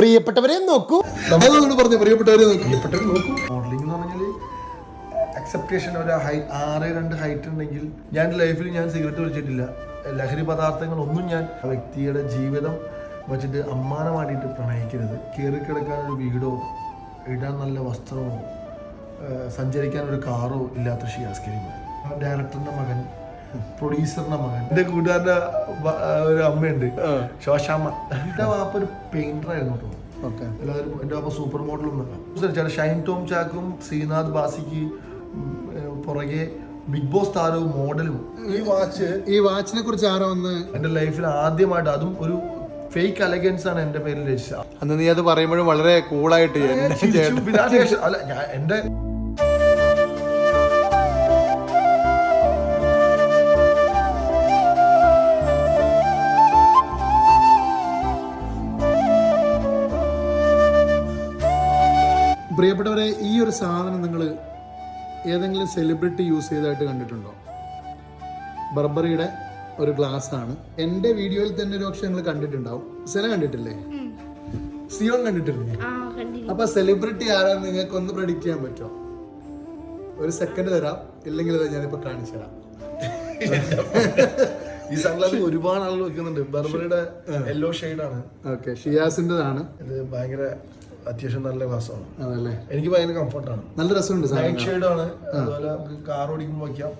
പ്രിയപ്പെട്ടവരെ നോക്കൂ. പറഞ്ഞു പ്രിയപ്പെട്ടവരെ നോക്കൂ. മോഡലിംഗ് എന്ന് പറഞ്ഞാൽ അക്സെപ്റ്റേഷൻ ഒരു ഹൈ ആറ് രണ്ട് ഹൈറ്റ് ഉണ്ടെങ്കിൽ ഞാൻ ലൈഫിൽ ഞാൻ സിഗരറ്റ് വലിച്ചിട്ടില്ല. ലഹരി പദാർത്ഥങ്ങളൊന്നും ഞാൻ വ്യക്തിയുടെ ജീവിതം വെച്ചിട്ട് അമ്മാനമായിട്ട് പ്രണയിക്കരുത്. കയറിക്കിടക്കാൻ ഒരു വീടോ ഇടാൻ നല്ല വസ്ത്രമോ സഞ്ചരിക്കാൻ ഒരു കാറോ ഇല്ലാത്ത ഷിയാസ് കരീമാണ് ഡയറക്ടറിന്റെ മകൻ പ്രൊഡ്യൂസറിന്റെ മകൻ. എന്റെ കൂട്ടുകാരന്റെ ഒരു അമ്മയുണ്ട്. ശോശാമ്മ. എന്റെ വാപ്പ ഒരു പെയിന്റർ ആയിരുന്നു കേട്ടോ. ഓക്കെ. എല്ലാവരും എന്റെ ഒപ്പം സൂപ്പർ മോഡലും ചില ഷൈൻ ടോം ചാക്കും ശ്രീനാഥ് ബാസിക്ക് പുറകെ ബിഗ് ബോസ് താരവും മോഡലും. ഈ വാച്ച്? ഈ വാച്ചിനെ കുറിച്ച് ആരോ വന്ന്? എന്റെ ലൈഫിൽ ആദ്യമായിട്ട് അതും ഒരു ഫേക്ക് അലഗൻസ് ആണ് എന്റെ പേരിൽ രചിച്ചത്. അന്ന് നീ അത് പറയുമ്പോഴും വളരെ കൂളായിട്ട് അല്ല ഞാൻ എന്റെ പ്രിയപ്പെട്ടവരെ ഈ ഒരു സാധനം നിങ്ങൾ ഏതെങ്കിലും സെലിബ്രിറ്റി യൂസ് ചെയ്തതായിട്ട് കണ്ടിട്ടുണ്ടോ? ബർബറിയുടെ ഒരു ഗ്ലാസ് ആണ്. എന്റെ വീഡിയോയിൽ തന്നെ ഒരു പക്ഷെ നിങ്ങൾ കണ്ടിട്ടുണ്ടാവും. സെന കണ്ടിട്ടില്ലേ? സിയോൺ കണ്ടിട്ടില്ലേ? അപ്പൊ സെലിബ്രിറ്റി ആരാന്ന് നിങ്ങൾക്ക് ഒന്ന് പ്രഡിക്റ്റ് ചെയ്യാൻ പറ്റുമോ ഒരു സെക്കൻഡ് തരാം. ഇല്ലെങ്കിൽ അത് ഞാനിപ്പോ കാണിച്ചു തരാം. ഈ സൺഗ്ലാസ് ഒരുപാട് ആളുകൾ വെക്കുന്നുണ്ട്. ബർബറിയുടെ യെല്ലോ ഷെയ്ഡാണ് ഓക്കെ ഷിയാസിന്റെതാണ് ഇത് ഭയങ്കര അത്യാവശ്യം നല്ല ഗ്ലാസ്സാണ് അതല്ലേ എനിക്ക് ഭയങ്കര കംഫർട്ടാണ് നല്ല രസമുണ്ട് നൈറ്റ് ഷെയ്ഡാണ് അതുപോലെ നമുക്ക് കാർ ഓടിക്കുമ്പോൾ വയ്ക്കാം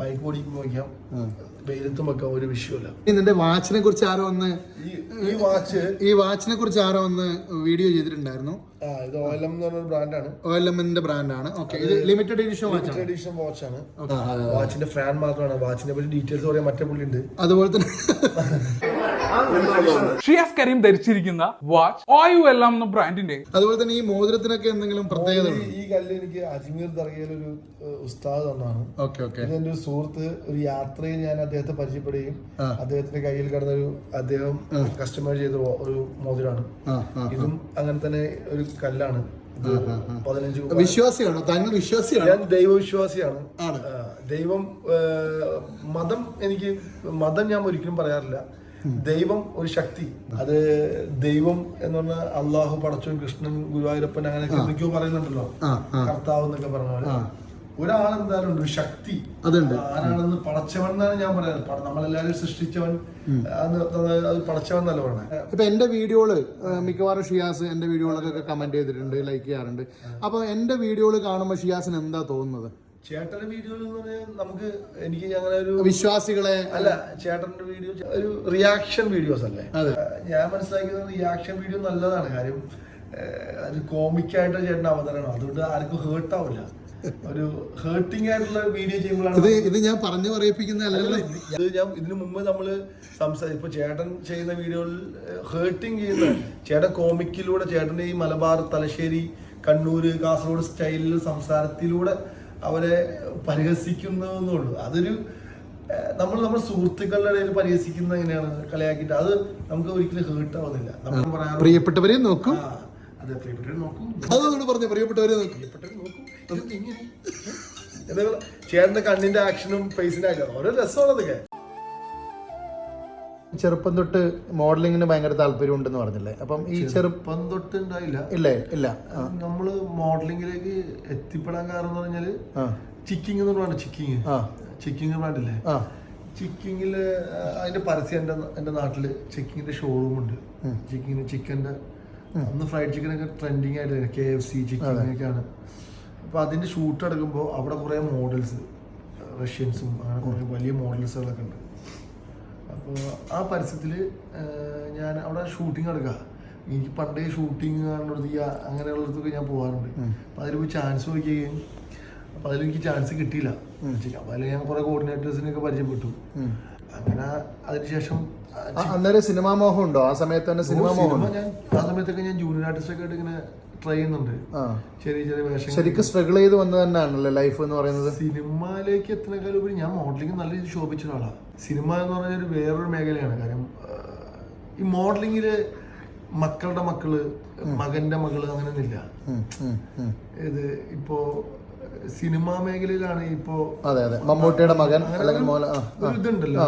ബൈക്ക് ഓടിക്കുമ്പോൾ വയ്ക്കാം വെയിലത്തും വെക്കാം ഒരു വിഷയമില്ല ഇതിന്റെ വാച്ചിനെ കുറിച്ച് ആരോ ഒന്ന് ഈ വാച്ച് ഈ വാച്ചിനെ കുറിച്ച് ആരോ ഒന്ന് വീഡിയോ ചെയ്തിട്ടുണ്ടായിരുന്നു. ഇത് ഓലം എന്ന് പറഞ്ഞ ബ്രാൻഡാണ് എൽ എമ്മിന്റെ ബ്രാൻഡാണ് ഓക്കെ ഇത് ലിമിറ്റഡ് എഡിഷൻ വാച്ചാണ് എഡിഷൻ വാച്ചാണ് വാച്ചിന്റെ ഫാൻ മാത്രമാണ്. വാച്ചിനെ പറ്റി ഡീറ്റെയിൽസ് പറയാൻ മറ്റേ പുള്ളി ഉണ്ട് അതുപോലെ തന്നെ ഷിയാസ് കരീം ധരിച്ചിരിക്കുന്ന വാച്ച് ഓയു എല്ലാം എന്ന ബ്രാൻഡിന്റെ. അതുപോലെ തന്നെ ഈ മോതിരത്തിനൊക്കെ എന്തെങ്കിലും പ്രത്യേകത ഈ- ഈ കല്ല് എനിക്ക് അജ്മീർ ദർഗയിൽ ഒരു ഉസ്താദ് തന്നാണ് ഓക്കെ ഓക്കെ. എന്റെ ഒരു സുഹൃത്ത് ഒരു യാത്രയിൽ ഞാൻ അദ്ദേഹത്തെ പരിചയപ്പെടുകയും അദ്ദേഹത്തിന്റെ കയ്യിൽ കിടന്ന ഒരു അദ്ദേഹം കസ്റ്റമൈസ് ചെയ്ത ഒരു മോതിരാണ്. ഇതും അങ്ങനെ തന്നെ ഒരു കല്ലാണ്. പതിനഞ്ച്. വിശ്വാസിയാണോ? താങ്കൾ വിശ്വാസിയാണ്? ഞാൻ ദൈവവിശ്വാസിയാണ്. ആണ്. ദൈവം മതം എനിക്ക് മതം ഞാൻ ഒരിക്കലും പറയാറില്ല. ദൈവം ഒരു ശക്തി. അത് ദൈവം എന്ന് പറഞ്ഞാൽ അള്ളാഹു പടച്ചോൻ കൃഷ്ണൻ ഗുരുവായൂരപ്പൻ അങ്ങനെ എന്തൊക്കെയോ പറയുന്നുണ്ടല്ലോ. കർത്താവ് എന്നൊക്കെ പറഞ്ഞ ഉണ്ട് ഒരു ശക്തി. ആരാണെന്ന് പടച്ചവൻ എന്നാണ് ഞാൻ പറയുന്നത്. നമ്മളെല്ലാരും നമ്മളെല്ലാവരും സൃഷ്ടിച്ചവൻ അത് പടച്ചവൻ എന്നല്ല പറഞ്ഞത് ഇപ്പൊ എന്റെ വീഡിയോകൾ മിക്കവാറും ഷിയാസ് എന്റെ വീഡിയോകളൊക്കെ കമന്റ് ചെയ്തിട്ടുണ്ട് ലൈക്ക് ചെയ്യാറുണ്ട്. അപ്പൊ എന്റെ വീഡിയോകൾ കാണുമ്പോൾ ഷിയാസിന് എന്താ തോന്നുന്നത്? ചേട്ടന്റെ വീഡിയോ എന്ന് പറഞ്ഞാൽ നമുക്ക് എനിക്ക് അങ്ങനെ ഒരു വിശ്വാസികളെ അല്ല ചേട്ടന്റെ വീഡിയോ ഒരു റിയാക്ഷൻ വീഡിയോസ് അല്ലേ. ഞാൻ മനസ്സിലാക്കിയത് റിയാക്ഷൻ വീഡിയോ നല്ലതാണ്. കാര്യം അത് കോമിക്കായിട്ട് ചേട്ടൻ അവതരണം. അതുകൊണ്ട് ആർക്കും ഹേർട്ട് ആവില്ല. ഒരു ഹേർട്ടിംഗ് ആയിട്ടുള്ള വീഡിയോ ചെയ്യുമ്പോഴാണ് ഇത് ഇത് ഞാൻ പറഞ്ഞു പറയിപ്പിക്കുന്നതല്ലല്ലോ. ഇത് ഞാൻ ഇതിനു മുമ്പ് നമ്മൾ സംസാരിച്ചു ഇപ്പൊ ചേട്ടൻ ചെയ്യുന്ന വീഡിയോയിൽ ഹേർട്ടിംഗ് ചെയ്യുന്ന ചേട്ടൻ കോമിക്കിലൂടെ ചേട്ടന്റെ ഈ മലബാർ തലശ്ശേരി കണ്ണൂര് കാസർഗോഡ് സ്റ്റൈലിൽ സംസാരത്തിലൂടെ അവരെ പരിഹസിക്കുന്നുള്ളൂ അതൊരു നമ്മൾ നമ്മുടെ സുഹൃത്തുക്കളുടെ ഇടയിൽ പരിഹസിക്കുന്ന എങ്ങനെയാണ് കളിയാക്കിയിട്ട് അത് നമുക്ക് ഒരിക്കലും ഹേർട്ട് ആവുന്നില്ല. നമ്മൾ പറയാറ് പ്രിയപ്പെട്ടവരെ നോക്കൂ. അതെ പ്രിയപ്പെട്ടവരെ നോക്കൂ. അതാണ് പറഞ്ഞു പ്രിയപ്പെട്ടവരെ നോക്കൂ. പ്രിയപ്പെട്ടവരെ നോക്കൂ. ചേട്ടന്റെ കണ്ണിന്റെ ആക്ഷനും ഫേസിന്റെ ആക്ഷനും ഓരോ രസമാണ് അതൊക്കെ. ചെറുപ്പം തൊട്ട് മോഡലിങ്ങിന് ഭയങ്കര താല്പര്യം ഉണ്ടെന്ന് പറഞ്ഞില്ലേ? അപ്പം ഈ ചെറു ചെറുപ്പം തൊട്ട് ഉണ്ടായില്ല. ഇല്ലേ ഇല്ല. നമ്മൾ മോഡലിങ്ങിലേക്ക് എത്തിപ്പെടാൻ കാരണം എന്ന് പറഞ്ഞാൽ ചിക്കിങ് എന്ന് പറഞ്ഞാൽ ചിക്കിങ്. ചിക്കിങ് ബ്രാൻഡില്ലേ ആ. ചിക്കിങ്ങിൽ അതിന്റെ പരസ്യം എന്റെ എന്റെ നാട്ടിൽ ചിക്കിങ്ങിന്റെ ഷോറൂം ഉണ്ട്. ചിക്കിങ്ങിന് ചിക്കന്റെ. അന്ന് ഫ്രൈഡ് ചിക്കൻ ഒക്കെ ട്രെൻഡിങ് ആയിട്ട് കെ എഫ് സി ചിക്കൻ ഒക്കെയാണ്. അപ്പൊ അതിന്റെ ഷൂട്ട് എടുക്കുമ്പോൾ അവിടെ കുറെ മോഡൽസ് റഷ്യൻസും അങ്ങനെ കുറെ വലിയ മോഡൽസുകളൊക്കെ ഉണ്ട്. അപ്പോൾ ആ പരസ്യത്തിൽ ഞാൻ അവിടെ ഷൂട്ടിംഗ് എടുക്കുക എനിക്ക് പണ്ടേ ഷൂട്ടിങ് കാണുന്നിടത്ത് അങ്ങനെയുള്ളടത്തൊക്കെ ഞാൻ പോകാറുണ്ട് അപ്പോൾ അതിൽ പോയി ചാൻസ് ചോദിക്കുകയും അപ്പോൾ അതിലെനിക്ക് ചാൻസ് കിട്ടിയില്ല. അപ്പോൾ അതിൽ ഞാൻ കുറേ കോർഡിനേറ്റേഴ്സിനെയൊക്കെ പരിചയപ്പെട്ടു. അങ്ങനെ അതിനുശേഷം അന്നേരം സിനിമാ മോഹം ഉണ്ടോ? ആ സമയത്ത് തന്നെ സിനിമാ മോഹം ഞാൻ ആ സമയത്തൊക്കെ ഞാൻ ജൂനിയർ ആർട്ടിസ്റ്റൊക്കെ ആയിട്ട് ഇങ്ങനെ ട്രൈ ചെയ്യുന്നുണ്ട്. ചെറിയ ചെറിയ വേഷം ശരിക്കും സ്ട്രഗിൾ ചെയ്ത് വന്നത് തന്നെയാണല്ലേ ലൈഫ് എന്ന് പറയുന്നത്. സിനിമയിലേക്ക് എത്തുന്നേക്കാളും ഉപരി ഞാൻ മോഡലിംഗ് നല്ല രീതിയിൽ ശോഭിച്ച ഒരാളാണ് സിനിമ എന്ന് പറഞ്ഞ ഒരു വേറൊരു മേഖലയാണ്. കാര്യം ഈ മോഡലിംഗിൽ മക്കളുടെ മക്കൾ മകന്റെ മകൾ ഉം, ഉം. ഇത് ഇപ്പോ സിനിമാ മേഖലയിലാണ് ഇപ്പോ മമ്മൂട്ടിയുടെ മകൻ അങ്ങനെ ഇതുണ്ടല്ലോ.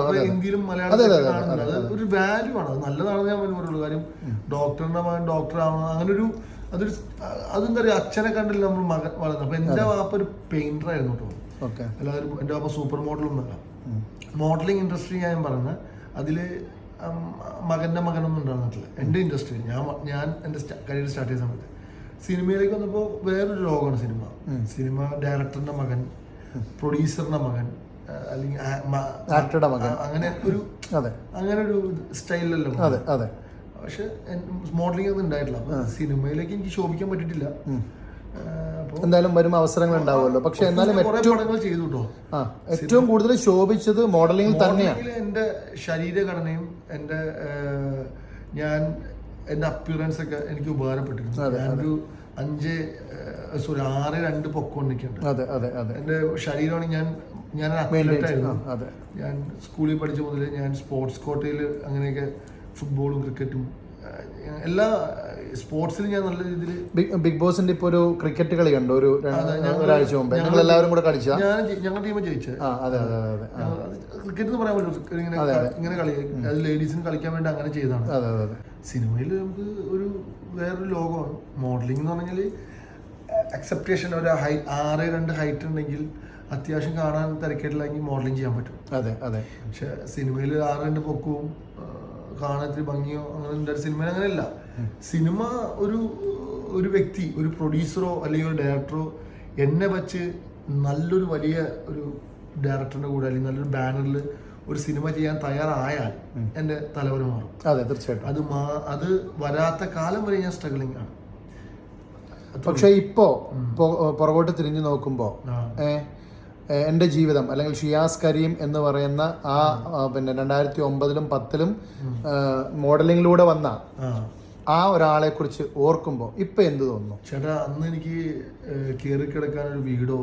കാണുന്നത് അത് ഒരു വാല്യൂ ആണ്. നല്ലതാണെന്ന് ഞാൻ പറയുള്ളൂ കാര്യം ഡോക്ടറിന്റെ മകൻ ഡോക്ടർ ആവണം. അങ്ങനെ ഒരു അതൊരു അതെന്താ പറയുക അച്ഛനെ കണ്ടില്ല നമ്മൾ മകൻ വളർന്നത്. അപ്പൊ എന്റെ വാപ്പ ഒരു പെയിന്റർ ആയിരുന്നു കേട്ടോ. ഓക്കെ. എല്ലാവരും എന്റെ വാപ്പ സൂപ്പർ മോഡലൊന്നുമല്ല മോഡലിംഗ് ഇൻഡസ്ട്രി ഞാൻ പറഞ്ഞ അതിൽ മകന്റെ മകന്റെ മകനൊന്നും ഉണ്ടായിരുന്നിട്ടില്ല. എന്റെ ഇൻഡസ്ട്രി ഞാൻ ഞാൻ എന്റെ കരിയർ സ്റ്റാർട്ട് ചെയ്ത സമയത്ത്. സിനിമയിലേക്ക് വന്നപ്പോൾ വേറൊരു ലോകമാണ് സിനിമ. സിനിമ ഡയറക്ടറിന്റെ മകൻ പ്രൊഡ്യൂസറിന്റെ മകൻ അല്ലെങ്കിൽ ആക്ടറുടെ മകൻ. അങ്ങനെ ഒരു അങ്ങനെ ഒരു സ്റ്റൈലല്ലോ അതെ അതെ. പക്ഷെ മോഡലിംഗ് ഒന്നും ഉണ്ടായിട്ടില്ല. അപ്പൊ സിനിമയിലേക്ക് എനിക്ക് ശോഭിക്കാൻ പറ്റിയിട്ടില്ല. ആ, എന്തായാലും വരും അവസരങ്ങൾ ഉണ്ടാവുമല്ലോ. പക്ഷെ എന്നാലും ഏറ്റവും ചെയ്തു കേട്ടോ ഏറ്റവും കൂടുതൽ ശോഭിച്ചത് മോഡലിംഗിൽ തന്നെയാണ് എന്റെ എന്റെ ശരീരഘടനയും എന്റെ ഞാൻ എന്റെ അപ്പിയറൻസ് ഒക്കെ എനിക്ക് ഉപകാരപ്പെട്ടിരുന്നു ഞാനൊരു അഞ്ച് സോറി ആറ് രണ്ട് പൊക്കം നിൽക്കുന്നുണ്ട് അതെ അതെ അതെ. എന്റെ ശരീരമാണ് ഞാൻ ഞാൻ ഞാൻ സ്കൂളിൽ പഠിച്ച മുതൽ ഞാൻ സ്പോർട്സ് കോട്ടയിൽ അങ്ങനെയൊക്കെ ഫുട്ബോളും ക്രിക്കറ്റും എല്ലാ സ്പോർട്സിലും ഞാൻ നല്ല രീതിയിൽ ബിഗ് ബോസിന്റെ ഇപ്പൊ ഒരു ക്രിക്കറ്റ് കളി കണ്ടു ഒരു ഒരാഴ്ച മുമ്പ്. ഞങ്ങൾ എല്ലാവരും കൂടെ കളിച്ച? ഞാൻ ഞങ്ങളുടെ ടീം ജയിച്ചത്. ക്രിക്കറ്റ് എന്ന് പറയാൻ പറ്റും ഇങ്ങനെ ഇങ്ങനെ കളി അത് ലേഡീസിന് കളിക്കാൻ വേണ്ടി അങ്ങനെ ചെയ്തതാണ്. അതെ അതെ അതെ. സിനിമയിൽ നമുക്ക് ഒരു വേറൊരു ലോകമാണ്. മോഡലിംഗ് എന്ന് പറഞ്ഞാൽ അക്സെപ്റ്റേഷൻ ഒരു ഹൈ ആറ് രണ്ട് ഹൈറ്റ് ഉണ്ടെങ്കിൽ അത്യാവശ്യം കാണാൻ തിരക്കേട്ടില്ലെങ്കിൽ മോഡലിംഗ് ചെയ്യാൻ പറ്റും. അതെ അതെ. പക്ഷെ സിനിമയിൽ ആറ് രണ്ട് പൊക്കവും കാണാൻ ഇത്തിരി ഭംഗിയോ അങ്ങനെ ഉണ്ടായ സിനിമയിൽ അങ്ങനെയല്ല. സിനിമ ഒരു ഒരു വ്യക്തി ഒരു പ്രൊഡ്യൂസറോ അല്ലെങ്കിൽ ഒരു ഡയറക്ടറോ എന്നെ വച്ച് നല്ലൊരു വലിയ ഒരു ഡയറക്ടറിന്റെ കൂടെ അല്ലെങ്കിൽ നല്ലൊരു ബാനറിൽ ഒരു സിനിമ ചെയ്യാൻ തയ്യാറായാൽ എന്റെ തലവര മാറും. അതെ തീർച്ചയായിട്ടും. അത് മാ അത് വരാത്ത കാലം വരെ ഞാൻ സ്ട്രഗിളിംഗ് ആണ്. പക്ഷെ ഇപ്പോ പുറകോട്ട് തിരിഞ്ഞു നോക്കുമ്പോ ആ. എന്റെ ജീവിതം അല്ലെങ്കിൽ ഷിയാസ് കരീം എന്ന് പറയുന്ന ആ പിന്നെ രണ്ടായിരത്തി ഒമ്പതിലും പത്തിലും മോഡലിംഗിലൂടെ വന്ന ആ. ഒരാളെ കുറിച്ച് ഓർക്കുമ്പോൾ ഇപ്പൊ എന്ത് തോന്നുന്നു? ചേട്ടാ അന്ന് എനിക്ക് കയറി കിടക്കാൻ ഒരു വീടോ